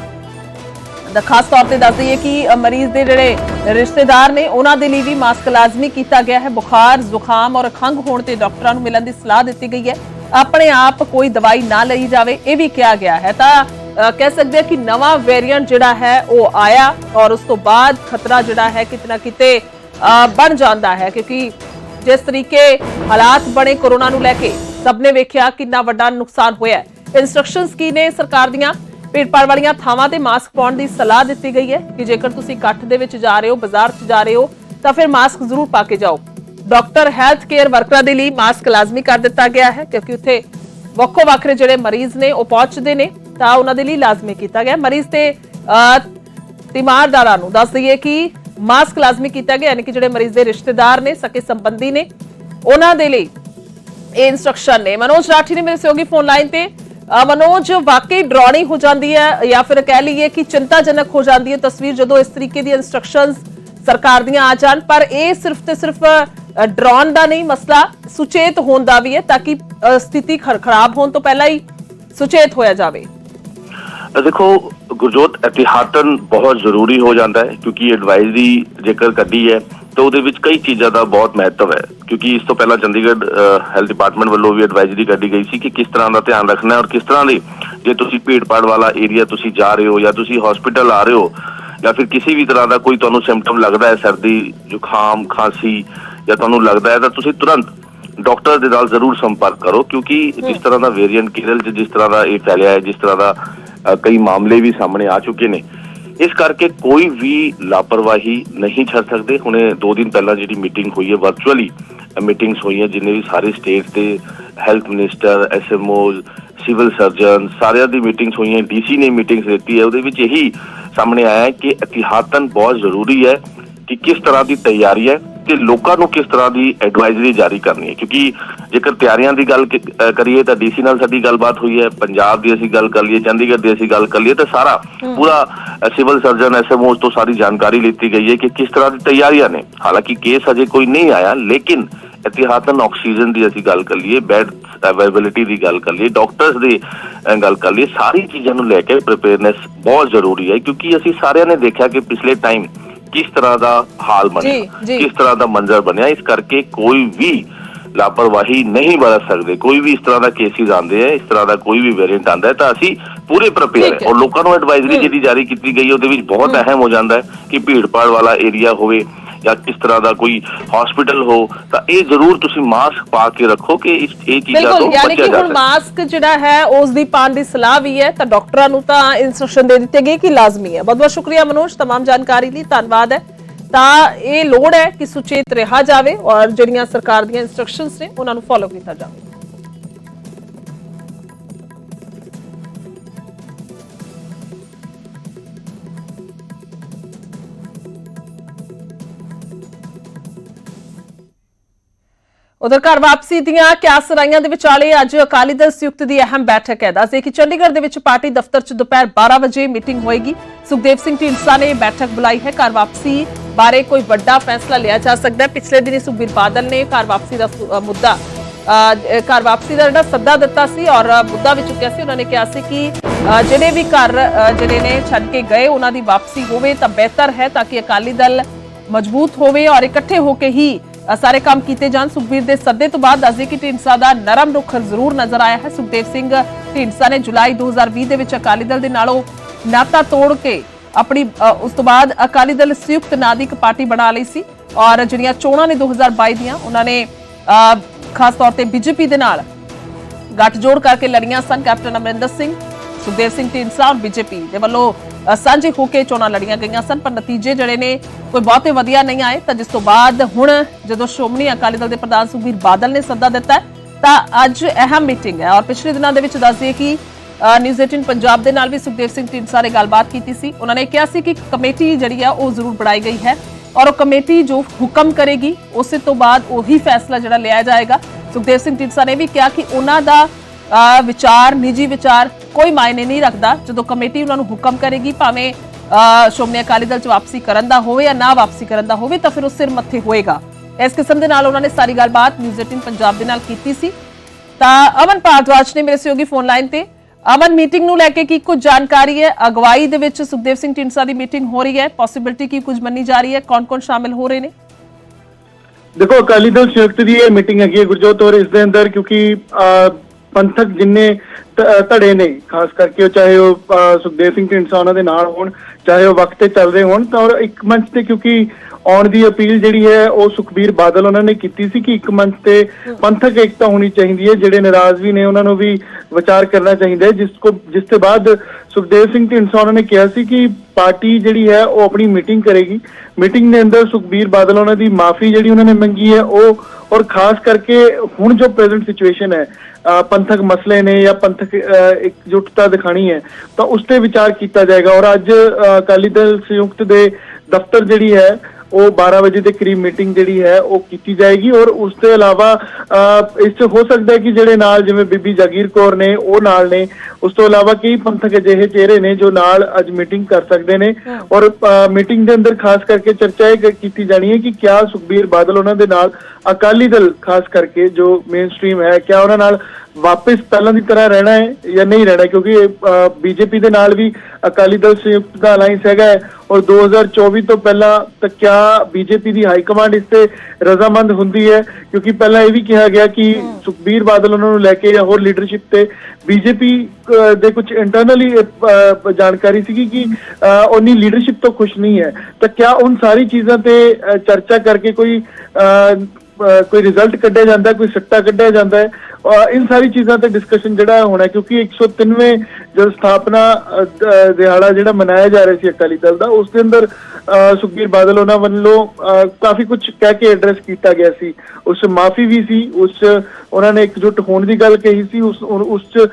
ਦਾ ਖਾਸ ਤੌਰ ਤੇ ਦੱਸ ਦਈਏ ਕਿ ਮਰੀਜ਼ ਦੇ ਜਿਹੜੇ ਰਿਸ਼ਤੇਦਾਰ ਨੇ, ਉਹਨਾਂ ਦੇ ਲਈ ਵੀ ਮਾਸਕ ਲਾਜ਼ਮੀ ਕੀਤਾ ਗਿਆ ਹੈ। ਬੁਖਾਰ, ਜ਼ੁਕਾਮ ਔਰ ਖੰਘ ਹੋਣ ਤੇ ਡਾਕਟਰਾਂ ਨੂੰ ਮਿਲਣ ਦੀ ਸਲਾਹ ਦਿੱਤੀ ਗਈ ਹੈ। ਆਪਣੇ ਆਪ ਕੋਈ ਦਵਾਈ ਨਾ ਲਈ ਜਾਵੇ, ਇਹ ਵੀ ਕਿਹਾ ਗਿਆ ਹੈ। ਤਾਂ ਕਹਿ ਸਕਦੇ ਹਾਂ ਕਿ ਨਵਾਂ ਵੇਰੀਐਂਟ ਜਿਹੜਾ ਹੈ, ਉਹ ਆਇਆ ਔਰ ਉਸ ਤੋਂ ਬਾਅਦ ਖਤਰਾ ਜਿਹੜਾ ਹੈ ਕਿਤਨਾ ਕਿਤੇ ਬਣ ਜਾਂਦਾ ਹੈ। ਕਿਉਂਕਿ ਜਿਸ ਤਰੀਕੇ ਹਾਲਾਤ ਬਣੇ ਕੋਰੋਨਾ ਨੂੰ ਲੈ ਕੇ, ਸਭ ਨੇ ਵੇਖਿਆ ਕਿੰਨਾ ਵੱਡਾ ਨੁਕਸਾਨ ਹੋਇਆ ਹੈ। ਇਨਸਟਰਕਸ਼ਨਸ ਕੀ ਨੇ ਸਰਕਾਰ ਦੀਆਂ? ਭੀੜਭਾੜ ਵਾਲੀਆਂ ਥਾਵਾਂ ਤੇ ਮਾਸਕ ਪਾਉਣ ਦੀ ਸਲਾਹ ਦਿੱਤੀ ਗਈ ਹੈ ਕਿ ਜੇਕਰ ਤੁਸੀਂ ਇਕੱਠ ਦੇ ਵਿੱਚ ਜਾ ਰਹੇ ਹੋ, ਬਾਜ਼ਾਰ 'ਚ ਜਾ ਰਹੇ ਹੋ, ਤਾਂ ਫਿਰ ਮਾਸਕ ਜ਼ਰੂਰ ਪਾ ਕੇ ਜਾਓ। ਡਾਕਟਰ ਹੈਲਥ ਕੇਅਰ ਵਰਕਰਾਂ ਦੇ ਲਈ ਮਾਸਕ ਲਾਜ਼ਮੀ ਕਰ ਦਿੱਤਾ ਗਿਆ ਹੈ ਕਿਉਂਕਿ ਉੱਥੇ ਵੱਖੋ ਵੱਖਰੇ ਜਿਹੜੇ ਮਰੀਜ਼ ਨੇ, ਉਹ ਪਹੁੰਚਦੇ ਨੇ, ਤਾਂ ਉਹਨਾਂ ਦੇ ਲਈ ਲਾਜ਼ਮੀ ਕੀਤਾ ਗਿਆ। ਮਰੀਜ਼ ਤੇ ਤਿਮਾਰਦਾਰਾਂ ਨੂੰ ਦੱਸ ਦਈਏ ਕਿ ਮਾਸਕ ਲਾਜ਼ਮੀ ਕੀਤਾ ਗਿਆ, ਯਾਨੀ ਕਿ ਜਿਹੜੇ ਮਰੀਜ਼ ਦੇ ਰਿਸ਼ਤੇਦਾਰ ਨੇ, ਸਕੇ ਸੰਬੰਧੀ ਨੇ, ਉਹਨਾਂ ਦੇ ਲਈ ਇਹ ਇਨਸਟਰਕਸ਼ਨ ਨੇ। ਮਨੋਜ ਰਾਠੀ ਨੇ ਮੇਰੇ ਸਹਿਯੋਗੀ ਫੋਨ ਲਾਈਨ ਤੇ। ਮਨੋਜ, ਵਾਕਈ ਡਰਾਉਣੀ ਹੋ ਜਾਂਦੀ ਹੈ ਜਾਂ ਫਿਰ ਕਹਿ ਲਈਏ ਕਿ ਚਿੰਤਾਜਨਕ ਹੋ ਜਾਂਦੀ ਹੈ ਤਸਵੀਰ ਜਦੋਂ ਇਸ ਤਰੀਕੇ ਦੀ ਇਨਸਟਰਕਸ਼ਨਸ ਸਰਕਾਰ ਦੀਆਂ ਆ ਜਾਣ, ਪਰ ਇਹ ਸਿਰਫ ਤੇ ਸਿਰਫ ਡਰਾਉਣ ਦਾ ਨਹੀਂ, ਮਸਲਾ ਸੁਚੇਤ ਹੋਣ ਦਾ ਵੀ ਹੈ ਤਾਂ ਕਿ ਸਥਿਤੀ ਖਰ- ਖਰਾਬ ਹੋਣ ਤੋਂ ਪਹਿਲਾਂ ਹੀ ਸੁਚੇਤ ਹੋਇਆ ਜਾਵੇ। ਦੇਖੋ ਗੁਰਜੋਤ ਇਤਿਹਾਤਨ ਬਹੁਤ ਜ਼ਰੂਰੀ ਹੋ ਜਾਂਦਾ ਹੈ ਕਿਉਂਕਿ ਐਡਵਾਈਜ਼ਰੀ ਜੇਕਰ ਕੱਢੀ ਹੈ ਤਾਂ ਉਹਦੇ ਵਿੱਚ ਕਈ ਚੀਜ਼ਾਂ ਦਾ ਬਹੁਤ ਮਹੱਤਵ ਹੈ। ਕਿਉਂਕਿ ਇਸ ਤੋਂ ਪਹਿਲਾਂ ਚੰਡੀਗੜ੍ਹ ਹੈਲਥ ਡਿਪਾਰਟਮੈਂਟ ਵੱਲੋਂ ਵੀ ਐਡਵਾਈਜ਼ਰੀ ਕੱਢੀ ਗਈ ਸੀ ਕਿ ਕਿਸ ਤਰ੍ਹਾਂ ਦਾ ਧਿਆਨ ਰੱਖਣਾ ਹੈ ਔਰ ਕਿਸ ਤਰ੍ਹਾਂ ਦੇ ਜੇ ਤੁਸੀਂ ਭੀੜ-ਭਾੜ ਵਾਲਾ ਏਰੀਆ ਤੁਸੀਂ ਜਾ ਰਹੇ ਹੋ ਜਾਂ ਤੁਸੀਂ ਹਸਪੀਟਲ ਆ ਰਹੇ ਹੋ ਜਾਂ ਫਿਰ ਕਿਸੇ ਵੀ ਤਰ੍ਹਾਂ ਦਾ ਕੋਈ ਤੁਹਾਨੂੰ ਸਿੰਪਟਮ ਲੱਗਦਾ ਹੈ ਸਰਦੀ ਜ਼ੁਕਾਮ ਖਾਂਸੀ ਜਾਂ ਤੁਹਾਨੂੰ ਲੱਗਦਾ ਹੈ ਤਾਂ ਤੁਸੀਂ ਤੁਰੰਤ ਡਾਕਟਰ ਦੇ ਨਾਲ ਜ਼ਰੂਰ ਸੰਪਰਕ ਕਰੋ ਕਿਉਂਕਿ ਜਿਸ ਤਰ੍ਹਾਂ ਦਾ ਵੇਰੀਐਂਟ ਕੇਰਲ 'ਚ ਜਿਸ ਤਰ੍ਹਾਂ ਦਾ ਇਹ ਫੈਲਿਆ ਹੈ ਜਿਸ ਤਰ੍ਹਾਂ ਦਾ ਕਈ ਮਾਮਲੇ ਵੀ ਸਾਹਮਣੇ ਆ ਚੁੱਕੇ ਨੇ। ਇਸ ਕਰਕੇ ਕੋਈ ਵੀ ਲਾਪਰਵਾਹੀ ਨਹੀਂ ਛੱਡ ਸਕਦੇ। ਹੁਣੇ 2 ਦਿਨ ਪਹਿਲਾਂ ਜਿਹੜੀ ਮੀਟਿੰਗ ਹੋਈ ਹੈ ਵਰਚੁਅਲੀ ਮੀਟਿੰਗਸ ਹੋਈਆਂ, ਜਿੰਨੇ ਵੀ ਸਾਰੇ ਸਟੇਟ ਦੇ health minister SMOs civil surgeon ਸਾਰਿਆਂ ਦੀ ਮੀਟਿੰਗਸ ਹੋਈਆਂ ਡੀਸੀ ਨੇ ਮੀਟਿੰਗਸ ਦਿੱਤੀ ਹੈ। ਉਹਦੇ ਵਿੱਚ ਇਹੀ ਸਾਹਮਣੇ ਆਇਆ ਕਿ ਇਤਿਹਾਤਨ ਬਹੁਤ ਜ਼ਰੂਰੀ ਹੈ ਕਿ ਕਿਸ ਤਰ੍ਹਾਂ ਦੀ ਤਿਆਰੀ ਹੈ। ਤੇ ਲੋਕਾਂ ਨੂੰ ਕਿਸ ਤਰ੍ਹਾਂ ਦੀ ਐਡਵਾਈਜ਼ਰੀ ਜਾਰੀ ਕਰਨੀ ਹੈ? ਕਿਉਂਕਿ ਜੇਕਰ ਤਿਆਰੀਆਂ ਦੀ ਗੱਲ ਕੀ- ਕਰੀਏ ਤਾਂ ਡੀਸੀ ਨਾਲ ਸਾਡੀ ਗੱਲਬਾਤ ਹੋਈ ਹੈ ਪੰਜਾਬ ਦੀ ਅਸੀਂ ਗੱਲ ਕਰ ਲਈਏ ਚੰਡੀਗੜ੍ਹ ਦੀ ਅਸੀਂ ਗੱਲ ਕਰ ਲਈਏ ਤਾਂ ਸਾਰਾ ਪੂਰਾ ਸਿਵਲ ਸਰਜਨ ਐਸਐਮਓ ਤੋਂ ਸਾਰੀ ਜਾਣਕਾਰੀ ਲਿੱਤੀ ਗਈ ਹੈ ਕਿ ਕਿਸ ਤਰ੍ਹਾਂ ਦੀ ਤਿਆਰੀਆਂ ਨੇ। ਹਾਲਾਂਕਿ ਕੇਸ ਅਜੇ ਕੋਈ ਨਹੀਂ ਆਇਆ ਲੇਕਿਨ ਇਤਿਹਾਤਨ ਆਕਸੀਜਨ ਦੀ ਅਸੀਂ ਗੱਲ ਕਰ ਲਈਏ ਬੈੱਡ ਅਵੇਲੇਬਿਲਿਟੀ ਦੀ ਗੱਲ ਕਰ ਲਈਏ ਡਾਕਟਰਸ ਦੀ ਗੱਲ ਕਰ ਲਈਏ ਸਾਰੀ ਚੀਜ਼ਾਂ ਨੂੰ ਲੈ ਕੇ ਪ੍ਰੀਪੇਅਰਨੈਸ ਬਹੁਤ ਜ਼ਰੂਰੀ ਹੈ ਕਿਉਂਕਿ ਅਸੀਂ ਸਾਰਿਆਂ ਨੇ ਦੇਖਿਆ ਕਿ ਪਿਛਲੇ ਟਾਈਮ ਕਿਸ ਤਰ੍ਹਾਂ ਦਾ ਹਾਲ ਬਣਿਆ। ਕਿਸ ਤਰ੍ਹਾਂ ਦਾ ਮੰਜ਼ਰ ਬਣਿਆ? ਇਸ ਕਰਕੇ ਕੋਈ ਵੀ ਲਾਪਰਵਾਹੀ ਨਹੀਂ ਬਰਤ ਸਕਦੇ। ਕੋਈ ਵੀ ਇਸ ਤਰ੍ਹਾਂ ਦਾ ਕੇਸਿਸ ਆਉਂਦੇ ਆ ਇਸ ਤਰ੍ਹਾਂ ਦਾ ਕੋਈ ਵੀ ਵੇਰੀਐਂਟ ਆਉਂਦਾ ਹੈ ਤਾਂ ਅਸੀਂ ਪੂਰੇ ਪ੍ਰਪੇਅਰ ਹੈ। ਔਰ ਲੋਕਾਂ ਨੂੰ ਐਡਵਾਈਜ਼ਰੀ ਜਿਹੜੀ ਜਾਰੀ ਕੀਤੀ ਗਈ ਉਹਦੇ ਵਿੱਚ ਬਹੁਤ ਅਹਿਮ ਹੋ ਜਾਂਦਾ ਹੈ ਕਿ ਭੀੜ-ਭਾੜ ਵਾਲਾ ਏਰੀਆ ਹੋਵੇ ਜਾਂ ਕਿਸ ਤਰ੍ਹਾਂ ਦਾ ਕੋਈ ਹਸਪੀਟਲ ਹੋ ਤਾਂ ਇਹ ਜ਼ਰੂਰ ਤੁਸੀਂ ਮਾਸਕ ਪਾ ਕੇ ਰੱਖੋ ਕਿ ਇਸ ਇਹ ਚੀਜ਼ਾਂ ਤੋਂ ਬਿਲਕੁਲ ਯਾਨੀ ਬਚਿਆ ਕਿ ਜਾ ਹੁਣ ਸਕੇ ਮਾਸਕ ਜਿਹੜਾ ਹੈ ਉਸ ਦੀ ਪਾਉਣ ਦੀ ਸਲਾਹ ਵੀ ਹੈ ਤਾਂ ਡਾਕਟਰਾਂ ਨੂੰ ਤਾਂ ਇਨਸਟਰਕਸ਼ਨ ਦੇ ਦਿੱਤੇ ਗਏ ਕਿ ਲਾਜ਼ਮੀ ਹੈ ਬਹੁਤ ਬਹੁਤ ਸ਼ੁਕਰੀਆ ਮਨੋਜ तमाम ਜਾਣਕਾਰੀ ਲਈ ਧੰਨਵਾਦ ਹੈ ਤਾਂ ਇਹ ਲੋੜ ਹੈ ਕਿ ਸੁਚੇਤ ਰਿਹਾ ਜਾਵੇ ਔਰ ਜਿਹੜੀਆਂ ਸਰਕਾਰ ਦੀਆਂ ਇਨਸਟਰਕਸ਼ਨਸ ਨੇ ਉਹਨਾਂ ਨੂੰ ਫੋਲੋ ਕੀਤਾ ਜਾਵੇ ਉਧਰ ਘਰ ਵਾਪਸੀ ਦੀਆਂ ਕਿਆਸ ਸਰਾਈਆਂ ਦੇ ਵਿਚਾਲੇ ਅੱਜ ਅਕਾਲੀ ਦਲ ਸੰਯੁਕਤ ਦੀ ਅਹਿਮ ਬੈਠਕ ਹੈ। ਦੱਸਦੇ ਕਿ ਚੰਡੀਗੜ੍ਹ ਦੇ ਵਿੱਚ ਪਾਰਟੀ ਦਫ਼ਤਰ 'ਚ ਦੁਪਹਿਰ 12 ਵਜੇ ਮੀਟਿੰਗ ਹੋਏਗੀ। ਸੁਖਦੇਵ ਸਿੰਘ ਢੀਂਡਸਾ ਨੇ ਬੈਠਕ ਬੁਲਾਈ ਹੈ। ਘਰ ਵਾਪਸੀ ਬਾਰੇ ਕੋਈ ਵੱਡਾ ਫੈਸਲਾ ਲਿਆ ਜਾ ਸਕਦਾ ਹੈ। ਪਿਛਲੇ ਦਿਨੀ ਸੁਖਬੀਰ ਬਾਦਲ ਨੇ ਘਰ ਵਾਪਸੀ ਦਾ ਮੁੱਦਾ ਅ, ਘਰ ਵਾਪਸੀ ਦਾ ਜਿਹੜਾ ਸੱਦਾ ਦਿੱਤਾ ਸੀ ਔਰ ਮੁੱਦਾ ਵੀ ਚੁੱਕਿਆ ਸੀ ਉਹਨਾਂ ਨੇ ਕਿਹਾ ਸੀ ਕਿ ਜਿਹੜੇ ਵੀ ਘਰ ਜਿਹੜੇ ਨੇ ਛੱਡ ਕੇ ਗਏ ਉਹਨਾਂ ਦੀ ਵਾਪਸੀ ਹੋਵੇ ਤਾਂ ਬਿਹਤਰ ਹੈ ਤਾਂ ਕਿ ਅਕਾਲੀ ਦਲ ਮਜ਼ਬੂਤ ਹੋਵੇ ਔਰ ਇਕੱਠੇ ਹੋ ਕੇ ਹੀ ਸਾਰੇ ਕੰਮ ਕੀਤੇ ਜਾਣ। ਸੁਖਬੀਰ ਦੇ ਸੱਦੇ ਤੋਂ ਬਾਅਦ ਦੱਸਦੇ ਕਿ ਢੀਂਡਸਾ ਦਾ ਨਰਮ ਰੁਖ ਜ਼ਰੂਰ ਨਜ਼ਰ ਆਇਆ ਹੈ। ਸੁਖਦੇਵ ਸਿੰਘ ਢੀਂਡਸਾ ਨੇ ਜੁਲਾਈ 2020 ਦੇ ਵਿੱਚ ਅਕਾਲੀ ਦਲ ਦੇ ਨਾਲੋਂ ਨਾਤਾ ਤੋੜ ਕੇ ਆਪਣੀ ਉਸ ਤੋਂ ਬਾਅਦ ਅਕਾਲੀ ਦਲ ਸੰਯੁਕਤ ਨਾਂ ਦੀ ਇੱਕ ਪਾਰਟੀ ਬਣਾ ਲਈ ਸੀ। ਔਰ ਜਿਹੜੀਆਂ ਚੋਣਾਂ ਨੇ 2022 ਦੀਆਂ, ਉਹਨਾਂ ਨੇ ਖਾਸ ਤੌਰ ਤੇ ਬੀਜੇਪੀ ਦੇ ਨਾਲ ਗੱਠਜੋੜ ਕਰਕੇ ਲੜੀਆਂ ਸਨ। ਕੈਪਟਨ ਅਮਰਿੰਦਰ ਸਿੰਘ ਸੁਖਦੇਵ ਸਿੰਘ ਢੀਂਡਸਾ ਔਰ ਬੀਜੇਪੀ ਦੇ ਵੱਲੋਂ ਅ, ਸਾਂਝੇ ਹੋ ਕੇ ਚੋਣਾਂ ਲੜੀਆਂ ਗਈਆਂ ਸਨ ਪਰ ਨਤੀਜੇ ਜਿਹੜੇ ਨੇ ਕੋਈ ਬਹੁਤੇ ਵਧੀਆ ਨਹੀਂ ਆਏ। ਤਾਂ ਜਿਸ ਤੋਂ ਬਾਅਦ ਹੁਣ ਜਦੋਂ ਸ਼੍ਰੋਮਣੀ ਅਕਾਲੀ ਦਲ ਦੇ ਪ੍ਰਧਾਨ ਸੁਖਬੀਰ ਬਾਦਲ ਨੇ ਸੱਦਾ ਦਿੱਤਾ ਤਾਂ ਅੱਜ ਅਹਿਮ ਮੀਟਿੰਗ ਹੈ। ਔਰ ਪਿਛਲੇ ਦਿਨਾਂ ਦੇ ਵਿੱਚ ਦੱਸ ਕਿ ਨਿਊਜ਼ 18 ਪੰਜਾਬ ਦੇ ਨਾਲ ਵੀ ਸੁਖਦੇਵ ਸਿੰਘ ਢੀਂਡਸਾ ਨੇ ਗੱਲਬਾਤ ਕੀਤੀ ਸੀ। ਉਹਨਾਂ ਨੇ ਕਿਹਾ ਸੀ ਕਿ ਕਮੇਟੀ ਜਿਹੜੀ ਆ ਉਹ ਜ਼ਰੂਰ ਬਣਾਈ ਗਈ ਹੈ ਔਰ ਉਹ ਕਮੇਟੀ ਜੋ ਹੁਕਮ ਕਰੇਗੀ ਉਸੇ ਤੋਂ ਬਾਅਦ ਉਹੀ ਫੈਸਲਾ ਜਿਹੜਾ ਲਿਆ ਜਾਏਗਾ। ਸੁਖਦੇਵ ਸਿੰਘ ਢੀਂਡਸਾ ਨੇ ਵੀ ਕਿਹਾ ਕਿ ਉਹਨਾਂ ਦਾ ਵਿਚਾਰ ਨਿੱਜੀ ਵਿਚਾਰ ਕੋਈ ਮਾਇਨੇ ਨਹੀਂ ਰੱਖਦਾ ਜਦੋਂ ਕਮੇਟੀ ਉਹਨਾਂ ਨੂੰ ਹੁਕਮ ਕਰੇਗੀ ਭਾਵੇਂ ਅ, ਅਕਾਲੀ ਦਲ ਚ ਵਾਪਸੀ ਕਰਨ ਦਾ ਹੋਵੇ ਜਾਂ ਨਾ ਵਾਪਸੀ ਕਰਨ ਦਾ ਹੋਵੇ ਤਾਂ ਫਿਰ ਉਹ ਸਿਰ ਮੱਥੇ ਹੋਏਗਾ। ਇਸ ਕਿਸਮ ਦੇ ਨਾਲ ਉਹਨਾਂ ਨੇ ਸਾਰੀ ਗੱਲਬਾਤ ਨਿਊਜ਼ 18 ਪੰਜਾਬ ਦੇ ਨਾਲ ਕੀਤੀ ਸੀ। ਤਾਂ ਅਮਨ ਭਾਰਦਵਾਜ ਨੇ ਮੇਰੇ ਸਹਿਯੋਗੀ ਫੋਨ ਲਾਈਨ ਤੇ ਅਮਨ ਮੀਟਿੰਗ ਨੂੰ ਲੈ ਕੇ ਕੀ ਕੁਝ ਜਾਣਕਾਰੀ ਹੈ? ਅਗਵਾਈ ਦੇ ਵਿੱਚ ਸੁਖਦੇਵ ਸਿੰਘ ਢੀਂਡਸਾ ਦੀ ਮੀਟਿੰਗ ਹੋ ਰਹੀ ਹੈ। ਪੋਸਿਬਿਲਿਟੀ ਕੀ ਕੁਝ ਮੰਨੀ ਜਾ ਰਹੀ ਹੈ? ਕੌਣ-ਕੌਣ ਸ਼ਾਮਿਲ ਹੋ ਰਹੇ ਨੇ? ਦੇਖੋ ਅਕਾਲੀ ਦਲ ਸੰਯੁਕਤ ਦੀ ਇਹ ਮੀਟਿੰਗ ਹੈਗੀ ਹੈ ਗੁਰਜੋਤ ਔਰ ਇਸ ਦੇ ਅੰਦਰ ਕਿਉਂਕਿ ਪੰਥਕ ਜਿੰਨੇ ਧੜੇ ਨੇ, ਖਾਸ ਕਰਕੇ ਉਹ ਚਾਹੇ ਉਹ ਸੁਖਦੇਵ ਸਿੰਘ ਢੀਂਡਸਾ ਉਹਨਾਂ ਦੇ ਨਾਲ ਹੋਣ, ਚਾਹੇ ਉਹ ਵਕਤ ਤੇ ਚੱਲ ਹੋਣ, ਤਾਂ ਔਰ ਇੱਕ ਮੰਚ ਤੇ ਕਿਉਂਕਿ ਆਉਣ ਦੀ ਅਪੀਲ ਜਿਹੜੀ ਹੈ, ਉਹ ਸੁਖਬੀਰ ਬਾਦਲ ਉਹਨਾਂ ਨੇ ਕੀਤੀ ਸੀ ਕਿ ਇੱਕ ਮੰਚ ਤੇ ਪੰਥਕ ਏਕਤਾ ਹੋਣੀ ਚਾਹੀਦੀ ਹੈ, ਜਿਹੜੇ ਨਾਰਾਜ਼ ਵੀ ਨੇ, ਉਹਨਾਂ ਨੂੰ ਵੀ ਵਿਚਾਰ ਕਰਨਾ ਚਾਹੀਦਾ ਹੈ, ਜਿਸ ਕੋ, ਜਿਸ ਤੋਂ ਬਾਅਦ ਸੁਖਦੇਵ ਸਿੰਘ ਢੀਂਡਸਾ ਉਹਨਾਂ ਨੇ ਕਿਹਾ ਸੀ ਕਿ ਪਾਰਟੀ ਜਿਹੜੀ ਹੈ, ਉਹ ਆਪਣੀ ਮੀਟਿੰਗ ਕਰੇਗੀ। ਮੀਟਿੰਗ ਦੇ ਅੰਦਰ ਸੁਖਬੀਰ ਬਾਦਲ ਉਹਨਾਂ ਦੀ ਮਾਫੀ ਜਿਹੜੀ ਉਹਨਾਂ ਨੇ ਮੰਗੀ ਹੈ, ਉਹ ਔਰ ਖਾਸ ਕਰਕੇ ਹੁਣ ਜੋ ਪ੍ਰੈਜ਼ੈਂਟ ਸਿਚੁਏਸ਼ਨ ਹੈ ਅਹ ਪੰਥਕ ਮਸਲੇ ਨੇ ਜਾਂ ਪੰਥਕ ਅਹ, ਇਕਜੁੱਟਤਾ ਦਿਖਾਣੀ ਹੈ ਤਾਂ ਉਸ ਤੇ ਵਿਚਾਰ ਕੀਤਾ ਜਾਏਗਾ। ਔਰ ਅੱਜ ਅਹ, ਅਕਾਲੀ ਦਲ ਸੰਯੁਕਤ ਦੇ ਦਫ਼ਤਰ ਜਿਹੜੀ ਹੈ ਉਹ 12 ਵਜੇ ਦੇ ਕਰੀਬ ਮੀਟਿੰਗ ਜਿਹੜੀ ਹੈ ਉਹ ਕੀਤੀ ਜਾਏਗੀ ਔਰ ਉਸ ਤੋਂ ਇਲਾਵਾ ਇਸ 'ਚ ਹੋ ਸਕਦਾ ਹੈ ਕਿ ਜਿਹੜੇ ਨਾਲ ਜਿਵੇਂ ਬੀਬੀ ਜਾਗੀਰ ਕੌਰ ਨੇ ਉਹ ਨਾਲ ਨੇ। ਉਸ ਤੋਂ ਇਲਾਵਾ ਕਈ ਪੰਥਕ ਅਜਿਹੇ ਚਿਹਰੇ ਨੇ ਜੋ ਨਾਲ ਅੱਜ ਮੀਟਿੰਗ ਕਰ ਸਕਦੇ ਨੇ। ਔਰ ਮੀਟਿੰਗ ਦੇ ਅੰਦਰ ਖਾਸ ਕਰਕੇ ਚਰਚਾ ਇਹ ਕੀਤੀ ਜਾਣੀ ਹੈ ਕਿ ਕਿਆ ਸੁਖਬੀਰ ਬਾਦਲ ਉਹਨਾਂ ਦੇ ਨਾਲ ਅਕਾਲੀ ਦਲ ਖਾਸ ਕਰਕੇ ਜੋ ਮੇਨ ਸਟ੍ਰੀਮ ਹੈ ਕਿਆ ਉਹਨਾਂ ਨਾਲ ਵਾਪਸ ਪਹਿਲਾਂ ਦੀ ਤਰ੍ਹਾਂ ਰਹਿਣਾ ਹੈ ਜਾਂ ਨਹੀਂ ਰਹਿਣਾ ਕਿਉਂਕਿ ਬੀਜੇਪੀ ਦੇ ਨਾਲ ਵੀ ਅਕਾਲੀ ਦਲ ਸੰਯੁਕਤ ਦਾ ਅਲਾਈਅੰਸ ਹੈਗਾ ਔਰ 2024 ਤੋਂ ਪਹਿਲਾਂ ਤੱਕ ਕਿਆ ਬੀਜੇਪੀ ਦੀ ਹਾਈ ਕਮਾਂਡ ਇਸ ਤੇ ਰਜ਼ਾਮੰਦ ਹੁੰਦੀ ਹੈ? ਕਿਉਂਕਿ ਪਹਿਲਾਂ ਇਹ ਵੀ ਕਿਹਾ ਗਿਆ ਕਿ ਸੁਖਬੀਰ ਬਾਦਲ ਉਹਨਾਂ ਨੂੰ ਲੈ ਕੇ ਜਾਂ ਹੋਰ ਲੀਡਰਸ਼ਿਪ ਤੇ ਬੀਜੇਪੀ ਦੇ ਕੁਝ ਇੰਟਰਨਲੀ ਜਾਣਕਾਰੀ ਸੀਗੀ ਕਿ ਅਹ, ਉਨੀ ਲੀਡਰਸ਼ਿਪ ਤੋਂ ਖੁਸ਼ ਨਹੀਂ ਹੈ। ਤਾਂ ਕਿਆ ਉਨ ਸਾਰੀ ਚੀਜ਼ਾਂ ਤੇ ਚਰਚਾ ਕਰਕੇ ਕੋਈ ਕੋਈ ਰਿਜ਼ਲਟ ਕੱਢਿਆ ਜਾਂਦਾ ਕੋਈ ਸੱਟਾ ਕੱਢਿਆ ਜਾਂਦਾ ਹੈ? ਇਨ ਸਾਰੀ ਚੀਜ਼ਾਂ ਤੇ ਡਿਸਕਸ਼ਨ ਜਿਹੜਾ ਹੋਣਾ ਕਿਉਂਕਿ 103ਵੇਂ ਜਦ ਸਥਾਪਨਾ ਅਹ, ਦ- ਦਿਹਾੜਾ ਜਿਹੜਾ ਮਨਾਇਆ ਜਾ ਰਿਹਾ ਸੀ ਅਕਾਲੀ ਦਲ ਦਾ ਉਸ ਦੇ ਅੰਦਰ ਅਹ, ਸੁਖਬੀਰ ਬਾਦਲ ਉਹਨਾਂ ਵੱਲੋਂ ਅਹ, ਕਾਫੀ ਕੁਝ ਕਹਿ ਕੇ ਐਡਰੈਸ ਕੀਤਾ ਗਿਆ ਸੀ। ਉਸ ਮਾਫੀ ਵੀ ਸੀ ਉਸ ਉਹਨਾਂ ਨੇ ਇਕਜੁੱਟ ਹੋਣ ਦੀ ਗੱਲ ਕਹੀ ਸੀ ਉਸ ਉਸ ਚ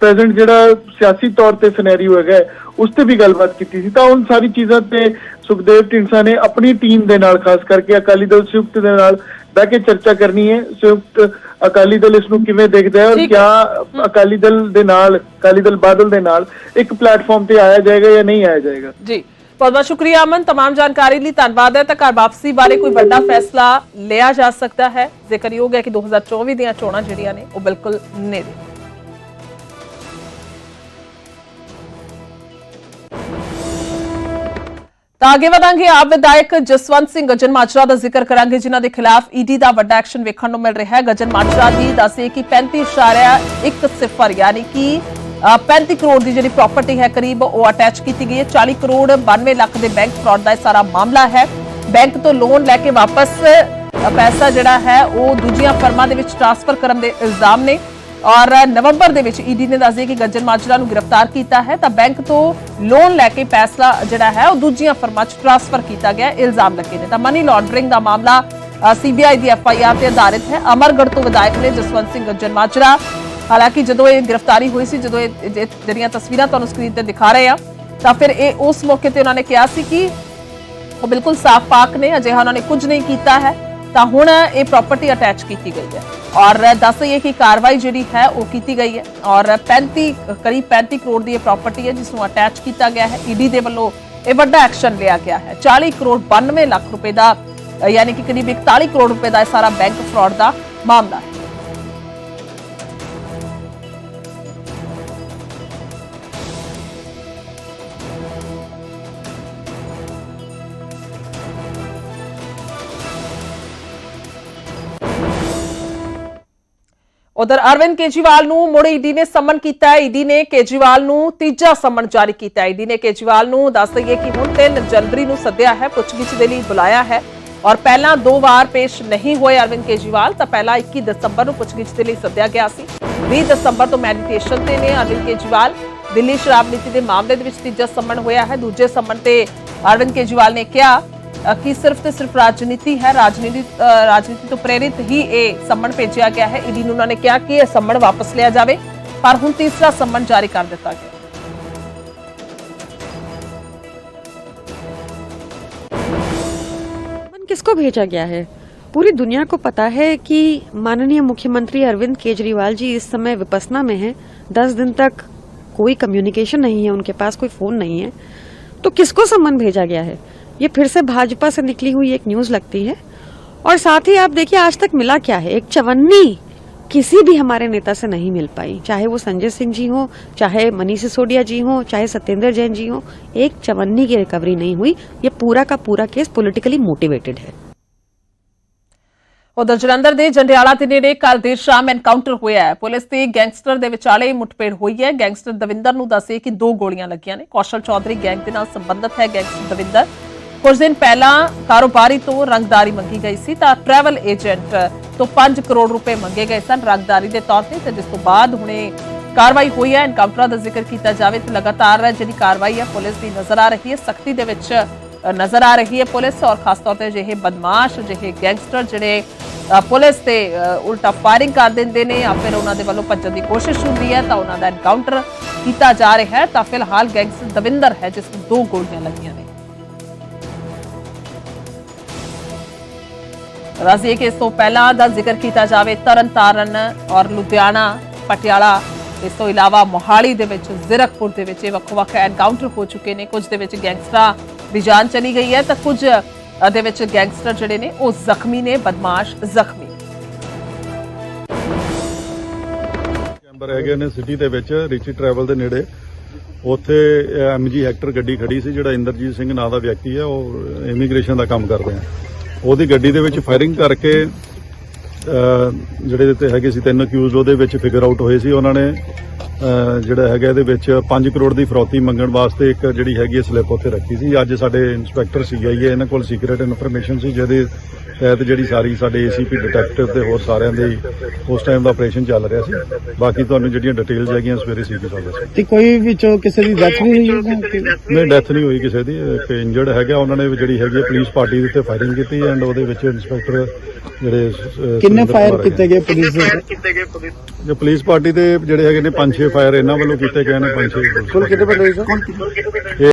ਪ੍ਰੈਜ਼ੈਂਟ ਜਿਹੜਾ ਸਿਆਸੀ ਤੌਰ ਤੇ ਸਿਨੈਰੀਓ ਹੈਗਾ ਉਸ ਤੇ ਵੀ ਗੱਲਬਾਤ ਕੀਤੀ ਸੀ। ਤਾਂ ਉਨ ਸਾਰੀ ਚੀਜ਼ਾਂ ਤੇ ਸੁਖਦੇਵ ਢੀਂਡਸਾ ਨੇ ਆਪਣੀ ਟੀਮ ਦੇ ਨਾਲ ਖਾਸ ਕਰਕੇ ਅਕਾਲੀ ਦਲ ਸੰਯੁਕਤ ਦੇ ਨਾਲ ਬਹਿ ਕੇ ਚਰਚਾ ਕਰਨੀ ਹੈ। ਸੰਯੁਕਤ ਅਕਾਲੀ ਦਲ ਇਸ ਨੂੰ ਕਿਵੇਂ ਦੇਖਦਾ ਹੈ ਔਰ ਠੀਕ। ਕਿਆ ਅਕਾਲੀ ਦਲ ਦੇ ਨਾਲ ਅਕਾਲੀ ਦਲ ਬਾਦਲ ਦੇ ਨਾਲ ਇੱਕ ਪਲੇਟਫਾਰਮ ਤੇ ਆਇਆ ਜਾਏਗਾ ਜਾਂ ਨਹੀਂ ਆਇਆ ਜਾਏਗਾ ਜੀ ਬਹੁਤ ਬਹੁਤ ਸ਼ੁਕਰੀਆ ਅਮਨ तमाम ਜਾਣਕਾਰੀ ਲਈ ਧੰਨਵਾਦ ਹੈ ਤਾਂ ਘਰ ਵਾਪਸੀ ਬਾਰੇ ਕੋਈ ਵੱਡਾ ਫੈਸਲਾ ਲਿਆ ਜਾ ਸਕਦਾ ਹੈ ਜ਼ਿਕਰਯੋਗ ਹੈ ਕਿ 2024 ਦੀਆਂ ਚੋਣਾਂ ਜਿਹੜੀਆਂ ਨੇ ਉਹ ਬਿਲਕੁਲ ਨੇੜੇ ਤਾਂ ਅੱਗੇ ਵਧਾਂਗੇ ਆਪ ਵਿਧਾਇਕ ਜਸਵੰਤ ਸਿੰਘ ਗਜਨ ਮਾਜਰਾ ਦਾ ਜ਼ਿਕਰ ਕਰਾਂਗੇ ਜਿਨ੍ਹਾਂ ਦੇ ਖਿਲਾਫ ਈਡੀ ਦਾ ਵੱਡਾ ਐਕਸ਼ਨ ਵੇਖਣ ਨੂੰ ਮਿਲ ਰਿਹਾ ਹੈ। ਗਜਨ ਮਾਜਰਾ ਦੀ ਦੱਸੇ ਕਿ 35.10 ਯਾਨੀ ਕਿ ਅ, 35 ਕਰੋੜ ਦੀ ਜਿਹੜੀ ਪ੍ਰਾਪਰਟੀ ਹੈ ਕਰੀਬ ਉਹ ਅਟੈਚ ਕੀਤੀ ਗਈ ਹੈ। 40 ਕਰੋੜ 92 ਲੱਖ ਦੇ ਬੈਂਕ ਫਰਾਡ ਦਾ ਇਹ ਸਾਰਾ ਮਾਮਲਾ ਹੈ। ਬੈਂਕ ਤੋਂ ਲੋਨ ਲੈ ਕੇ ਵਾਪਸ ਪੈਸਾ ਜਿਹੜਾ ਹੈ ਉਹ ਦੂਜੀਆਂ ਫਰਮਾਂ ਦੇ ਵਿੱਚ ਟ੍ਰਾਂਸਫਰ ਕਰਨ ਦੇ ਇਲਜ਼ਾਮ ਨੇ। ਔਰ ਨਵੰਬਰ ਦੇ ਵਿੱਚ ਈਡੀ ਨੇ ਦੱਸਿਆ ਕਿ ਗੱਜਨ ਮਾਜਰਾ ਨੂੰ ਗ੍ਰਿਫਤਾਰ ਕੀਤਾ ਹੈ, ਤਾਂ ਬੈਂਕ ਤੋਂ ਲੋਨ ਲੈ ਕੇ ਪੈਸਾ ਜਿਹੜਾ ਹੈ, ਉਹ ਦੂਜੀਆਂ ਫਰਮਾਂ 'ਚ ਟ੍ਰਾਂਸਫਰ ਕੀਤਾ ਗਿਆ, ਇਲਜ਼ਾਮ ਲੱਗੇ ਨੇ। ਤਾਂ ਮਨੀ ਲਾਂਡਰਿੰਗ ਦਾ ਮਾਮਲਾ ਸੀਬੀਆਈ ਦੀ ਐਫਆਈਆਰ ਤੇ ਆਧਾਰਿਤ ਹੈ। ਅਮਰਗੜ੍ਹ ਤੋਂ ਵਿਧਾਇਕ ਨੇ ਜਸਵੰਤ ਸਿੰਘ ਗੱਜਨ ਮਾਜਰਾ, ਹਾਲਾਂਕਿ ਜਦੋਂ ਇਹ ਗ੍ਰਿਫਤਾਰੀ ਹੋਈ ਸੀ, ਜਦੋਂ ਇਹ ਇਹ ਜਿਹੜੀਆਂ ਤਸਵੀਰਾਂ ਤੁਹਾਨੂੰ ਸਕਰੀਨ ਤੇ ਦਿਖਾ ਰਹੇ ਆ ਤਾਂ ਫਿਰ ਇਹ ਉਸ ਮੌਕੇ ਤੇ ਉਹਨਾਂ ਨੇ ਕਿਹਾ ਸੀ ਕਿ ਉਹ ਬਿਲਕੁਲ ਸਾਫ਼ ਪਾਕ ਨੇ, ਅਜਿਹਾ ਉਹਨਾਂ ਨੇ ਕੁਝ ਨਹੀਂ ਕੀਤਾ ਹੈ। ਤਾਂ ਹੁਣ ਇਹ ਪ੍ਰਾਪਰਟੀ ਅਟੈਚ ਕੀਤੀ ਗਈ ਹੈ। ਔਰ ਦੱਸ ਦਈਏ ਕਿ ਕਾਰਵਾਈ ਜਿਹੜੀ ਹੈ ਉਹ ਕੀਤੀ ਗਈ ਹੈ। ਔਰ 35 ਕਰੀਬ 35 ਕਰੋੜ ਦੀ ਇਹ ਪ੍ਰਾਪਰਟੀ ਹੈ ਜਿਸ ਨੂੰ ਅਟੈਚ ਕੀਤਾ ਗਿਆ ਹੈ। ਈਡੀ ਦੇ ਵੱਲੋਂ ਇਹ ਵੱਡਾ ਐਕਸ਼ਨ ਲਿਆ ਗਿਆ ਹੈ। 40 ਕਰੋੜ 92 ਲੱਖ ਰੁਪਏ ਦਾ, ਯਾਨੀ ਕਿ ਕਰੀਬ 41 ਕਰੋੜ ਰੁਪਏ ਦਾ ਇਹ ਸਾਰਾ ਬੈਂਕ ਫਰਾਡ ਦਾ ਮਾਮਲਾ ਹੈ। ਉਧਰ ਅਰਵਿੰਦ ਕੇਜਰੀਵਾਲ ਨੂੰ ਮੁੜ ਈਡੀ ਨੇ ਸਮਨ ਕੀਤਾ ਹੈ। ਈਡੀ ਨੇ ਕੇਜਰੀਵਾਲ ਨੂੰ ਤੀਜਾ ਸਮਨ ਜਾਰੀ ਕੀਤਾ ਹੈ। ਈਡੀ ਨੇ ਕੇਜਰੀਵਾਲ ਨੂੰ ਦੱਸ ਦਈਏ ਕਿ ਹੁਣ 3 ਜਨਵਰੀ ਨੂੰ ਸੱਦਿਆ ਹੈ, ਪੁੱਛਗਿੱਛ ਦੇ ਲਈ ਬੁਲਾਇਆ ਹੈ ਔਰ ਪਹਿਲਾਂ ਦੋ ਵਾਰ ਪੇਸ਼ ਨਹੀਂ ਹੋਏ ਅਰਵਿੰਦ ਕੇਜਰੀਵਾਲ, ਤਾਂ ਪਹਿਲਾਂ 21 ਦਸੰਬਰ ਨੂੰ ਪੁੱਛਗਿੱਛ ਦੇ ਲਈ ਸੱਦਿਆ ਗਿਆ ਸੀ। 20 ਦਸੰਬਰ ਤੋਂ ਮੈਡੀਟੇਸ਼ਨ ਤੇ ਨੇ ਅਰਵਿੰਦ ਕੇਜਰੀਵਾਲ। ਦਿੱਲੀ ਸ਼ਰਾਬ ਨੀਤੀ ਦੇ ਮਾਮਲੇ ਦੇ ਵਿੱਚ ਤੀਜਾ ਸੰਮਣ ਹੋਇਆ ਹੈ। ਦੂਜੇ ਸਮਨ ਤੇ ਅਰਵਿੰਦ ਕੇਜਰੀਵਾਲ ਨੇ ਕਿਹਾ ਕਿ ਸਿਰਫ ਤੇ ਸਿਰਫ ਰਾਜਨੀਤੀ ਹੈ ਰਾਜਨੀਤੀ ਅ, ਰਾਜਨੀਤੀ ਤੋਂ ਪ੍ਰੇਰਿਤ ਹੀ ਇਹ ਸੰਮਣ ਭੇਜਿਆ ਗਿਆ ਹੈ ਈਡੀ ਨੂੰ ਉਹਨਾਂ ਨੇ ਕਿਹਾ ਕਿ ਇਹ ਸੰਮਣ ਵਾਪਸ ਲਿਆ ਜਾਵੇ ਪਰ ਹੁਣ ਤੀਸਰਾ ਸੰਮਣ ਜਾਰੀ ਕਰ ਦਿੱਤਾ ਗਿਆ मन किसको भेजा गया है पूरी दुनिया को पता है कि माननीय मुख्यमंत्री अरविंद केजरीवाल जी इस समय विपसना में हैं दस दिन तक कोई कम्युनिकेशन नहीं है उनके पास कोई फोन नहीं है तो किसको सम्मन भेजा गया है ये फिर से भाजपा से निकली हुई एक न्यूज लगती है और साथ ही आप देखिए आज तक मिला क्या है एक चवन्नी किसी भी हमारे नेता से नहीं मिल पाई चाहे वो संजय सिंह जी हो चाहे मनीष सिसोदिया जी हो चाहे सत्येंद्र जैन जी हो एक चवन्नी की रिकवरी नहीं हुई ये पूरा का पूरा केस पॉलिटिकली मोटिवेटेड है ਉਧਰ ਜਲੰਧਰ ਦੇ ਜੰਡਿਆਲਾ ਦੇ ਨੇੜੇ ਕੱਲ ਦੇਰ ਸ਼ਾਮ ਐਨਕਾਊਂਟਰ ਹੋਇਆ ਹੈ ਪੁਲਿਸ ਤੇ ਗੈਂਗਸਟਰ ਦੇ ਵਿਚਾਲੇ ਮੁੱਠਭੇੜ ਹੋਈ ਹੈ ਗੈਂਗਸਟਰ ਦਵਿੰਦਰ ਨੂੰ ਦੱਸੇ ਕਿ ਦੋ ਗੋਲੀਆਂ ਲੱਗੀਆਂ ਨੇ ਕੌਸ਼ਲ ਚੌਧਰੀ ਗੈਂਗ ਦੇ ਨਾਲ ਸੰਬੰਧਿਤ ਹੈ ਗੈਂਗਸਟਰ ਦਵਿੰਦਰ ਕੁਝ ਦਿਨ ਪਹਿਲਾਂ ਕਾਰੋਬਾਰੀ ਤੋਂ ਰੰਗਦਾਰੀ ਮੰਗੀ ਗਈ ਸੀ ਤਾਂ ਟਰੈਵਲ ਏਜੰਟ ਤੋਂ 5 ਕਰੋੜ ਰੁਪਏ ਮੰਗੇ ਗਏ ਸਨ ਰੰਗਦਾਰੀ ਦੇ ਤੌਰ ਤੇ ਤੇ ਜਿਸ ਤੋਂ ਬਾਅਦ ਹੁਣੇ ਕਾਰਵਾਈ ਹੋਈ ਹੈ। ਐਨਕਾਊਂਟਰਾਂ ਦਾ ਜ਼ਿਕਰ ਕੀਤਾ ਜਾਵੇ ਤੇ ਲਗਾਤਾਰ ਜਿਹੜੀ ਕਾਰਵਾਈ ਹੈ ਪੁਲਿਸ ਦੀ ਨਜ਼ਰ ਆ ਰਹੀ ਹੈ। ਸਖਤੀ ਦੇ ਵਿੱਚ ਨਜ਼ਰ ਆ ਰਹੀ ਹੈ ਪੁਲਿਸ ਔਰ ਖਾਸ ਤੌਰ ਤੇ ਅਜਿਹੇ ਬਦਮਾਸ਼, ਅਜਿਹੇ ਗੈਂਗਸਟਰ ਜਿਹੜੇ ਪੁਲਿਸ ਤੇ ਉਲਟਾ ਫਾਇਰਿੰਗ ਕਰ ਦਿੰਦੇ ਨੇ ਜਾਂ ਫਿਰ ਉਹਨਾਂ ਦੇ ਵੱਲੋਂ ਭੱਜਣ ਦੀ ਕੋਸ਼ਿਸ਼ ਹੁੰਦੀ ਹੈ ਤਾਂ ਉਹਨਾਂ ਦਾ ਐਨਕਾਊਂਟਰ ਕੀਤਾ ਜਾ ਰਿਹਾ ਹੈ। ਤਾਂ ਫਿਲਹਾਲ ਗੈਂਗਸਟਰ ਦਵਿੰਦਰ ਹੈ ਜਿਸ ਨੂੰ ਦੋ ਗੋਲੀਆਂ ਲੱਗੀਆਂ ਨੇ। ਦੱਸਦੀਏ ਕਿ ਇਸ ਤੋਂ ਪਹਿਲਾਂ ਦਾ ਜ਼ਿਕਰ ਕੀਤਾ ਜਾਵੇ ਤਰਨਤਾਰਨ ਔਰ ਲੁਧਿਆਣਾ, ਪਟਿਆਲਾ, ਇਸ ਤੋਂ ਇਲਾਵਾ ਮੋਹਾਲੀ ਦੇ ਵਿੱਚ, ਜ਼ੀਰਕਪੁਰ ਦੇ ਵਿੱਚ ਇਹ ਵੱਖ-ਵੱਖ ਐਨਕਾਊਂਟਰ ਹੋ ਚੁੱਕੇ ਨੇ। ਕੁਝ ਦੇ ਵਿੱਚ ਗੈਂਗਸਟਰਾਂ ਦੀ ਜਾਨ ਚਲੀ ਗਈ ਹੈ ਤਾਂ ਕੁਝ ਦੇ ਵਿੱਚ ਗੈਂਗਸਟਰ ਜਿਹੜੇ ਨੇ, ਉਹ ਜ਼ਖਮੀ ਨੇ, ਬਦਮਾਸ਼ ਜ਼ਖਮੀ। ਚੈਂਬਰ ਹੈਗੇ ਨੇ ਸਿਟੀ ਦੇ ਵਿੱਚ, ਰਿਚੀ ਟਰੈਵਲ ਦੇ ਨੇੜੇ। ਉੱਥੇ ਐਮਜੀ ਹੈਕਟਰ ਗੱਡੀ ਖੜੀ ਸੀ, ਜਿਹੜਾ ਇੰਦਰਜੀਤ ਸਿੰਘ ਨਾਂ ਦਾ ਵਿਅਕਤੀ ਹੈ, ਉਹ ਇਮੀਗ੍ਰੇਸ਼ਨ ਦਾ ਕੰਮ ਕਰਦੇ ਆ। ਉਹਦੀ ਗੱਡੀ ਦੇ ਵਿੱਚ ਫਾਇਰਿੰਗ ਕਰਕੇ ਜਿਹੜੇ ਤੇ ਹੈਗੇ ਸੀ ਤਿੰਨ ਅਕਿਊਜ਼ ਉਹਦੇ ਵਿੱਚ ਫਿਗਰ ਆਊਟ ਹੋਏ ਸੀ। ਉਹਨਾਂ ਨੇ ਜਿਹੜਾ ਹੈਗਾ ਇਹਦੇ ਵਿੱਚ 5 ਕਰੋੜ ਦੀ ਫਰੌਤੀ ਮੰਗਣ ਵਾਸਤੇ ਇੱਕ ਜਿਹੜੀ ਹੈਗੀ ਸਲਿੱਪ ਉੱਥੇ ਰੱਖੀ ਸੀ। ਅੱਜ ਸਾਡੇ ਇੰਸਪੈਕਟਰ ਸੀਆਈਏ ਇਹਨਾਂ ਕੋਲ ਸੀਕ੍ਰੀਟ ਇਨਫੋਰਮੇਸ਼ਨ ਸੀ ਜਿਹਦੇ ਤਹਿਤ ਜਿਹੜੀ ਸਾਰੀ ਸਾਡੇ ਏਸੀਪੀ ਡਿਟੈਕਟਿਵ ਤੇ ਹੋਰ ਸਾਰਿਆਂ ਦੇ ਉਸ ਟਾਈਮ ਦਾ ਆਪਰੇਸ਼ਨ ਚੱਲ ਰਿਹਾ ਸੀ। ਬਾਕੀ ਤੁਹਾਨੂੰ ਜਿਹੜੀਆਂ ਡਿਟੇਲਸ ਹੈਗੀਆਂ ਸਵੇਰੇ ਸੀਪੀ ਸਾਹਿਬ ਦੱਸੋ ਤੇ ਕੋਈ ਵਿੱਚੋਂ ਕਿਸੇ ਦੀ ਡੈਥ ਵੀ ਹੋਈ ਹੈ ਨਹੀਂ ਡੈਥ ਨਹੀਂ ਹੋਈ ਕਿਸੇ ਦੀ। ਇੱਕ ਇੰਜਰਡ ਹੈਗਾ ਉਹਨਾਂ ਨੇ ਜਿਹੜੀ ਹੈਗੀ ਹੈ ਪੁਲਿਸ ਪਾਰਟੀ ਦੇ ਉੱਤੇ ਫਾਇਰਿੰਗ ਕੀਤੀ ਐਂਡ ਉਹਦੇ ਵਿੱਚ ਇੰਸਪੈਕਟਰ ਜਿਹੜੇ ਕਿੰਨੇ ਫਾਇਰ ਕੀਤੇ ਗਏ ਪੁਲਿਸ ਦੇ ਪੁਲਿਸ। ਪਾਰਟੀ ਦੇ ਜਿਹੜੇ ਹੈਗੇ ਨੇ 5-6 ਫਾਇਰ ਇਹਨਾਂ ਵੱਲੋਂ ਕੀਤੇ ਗਏ ਨੇ 5-6 ਕੁੱਲ ਕਿੰਨੇ ਬੰਦੇ ਸੀ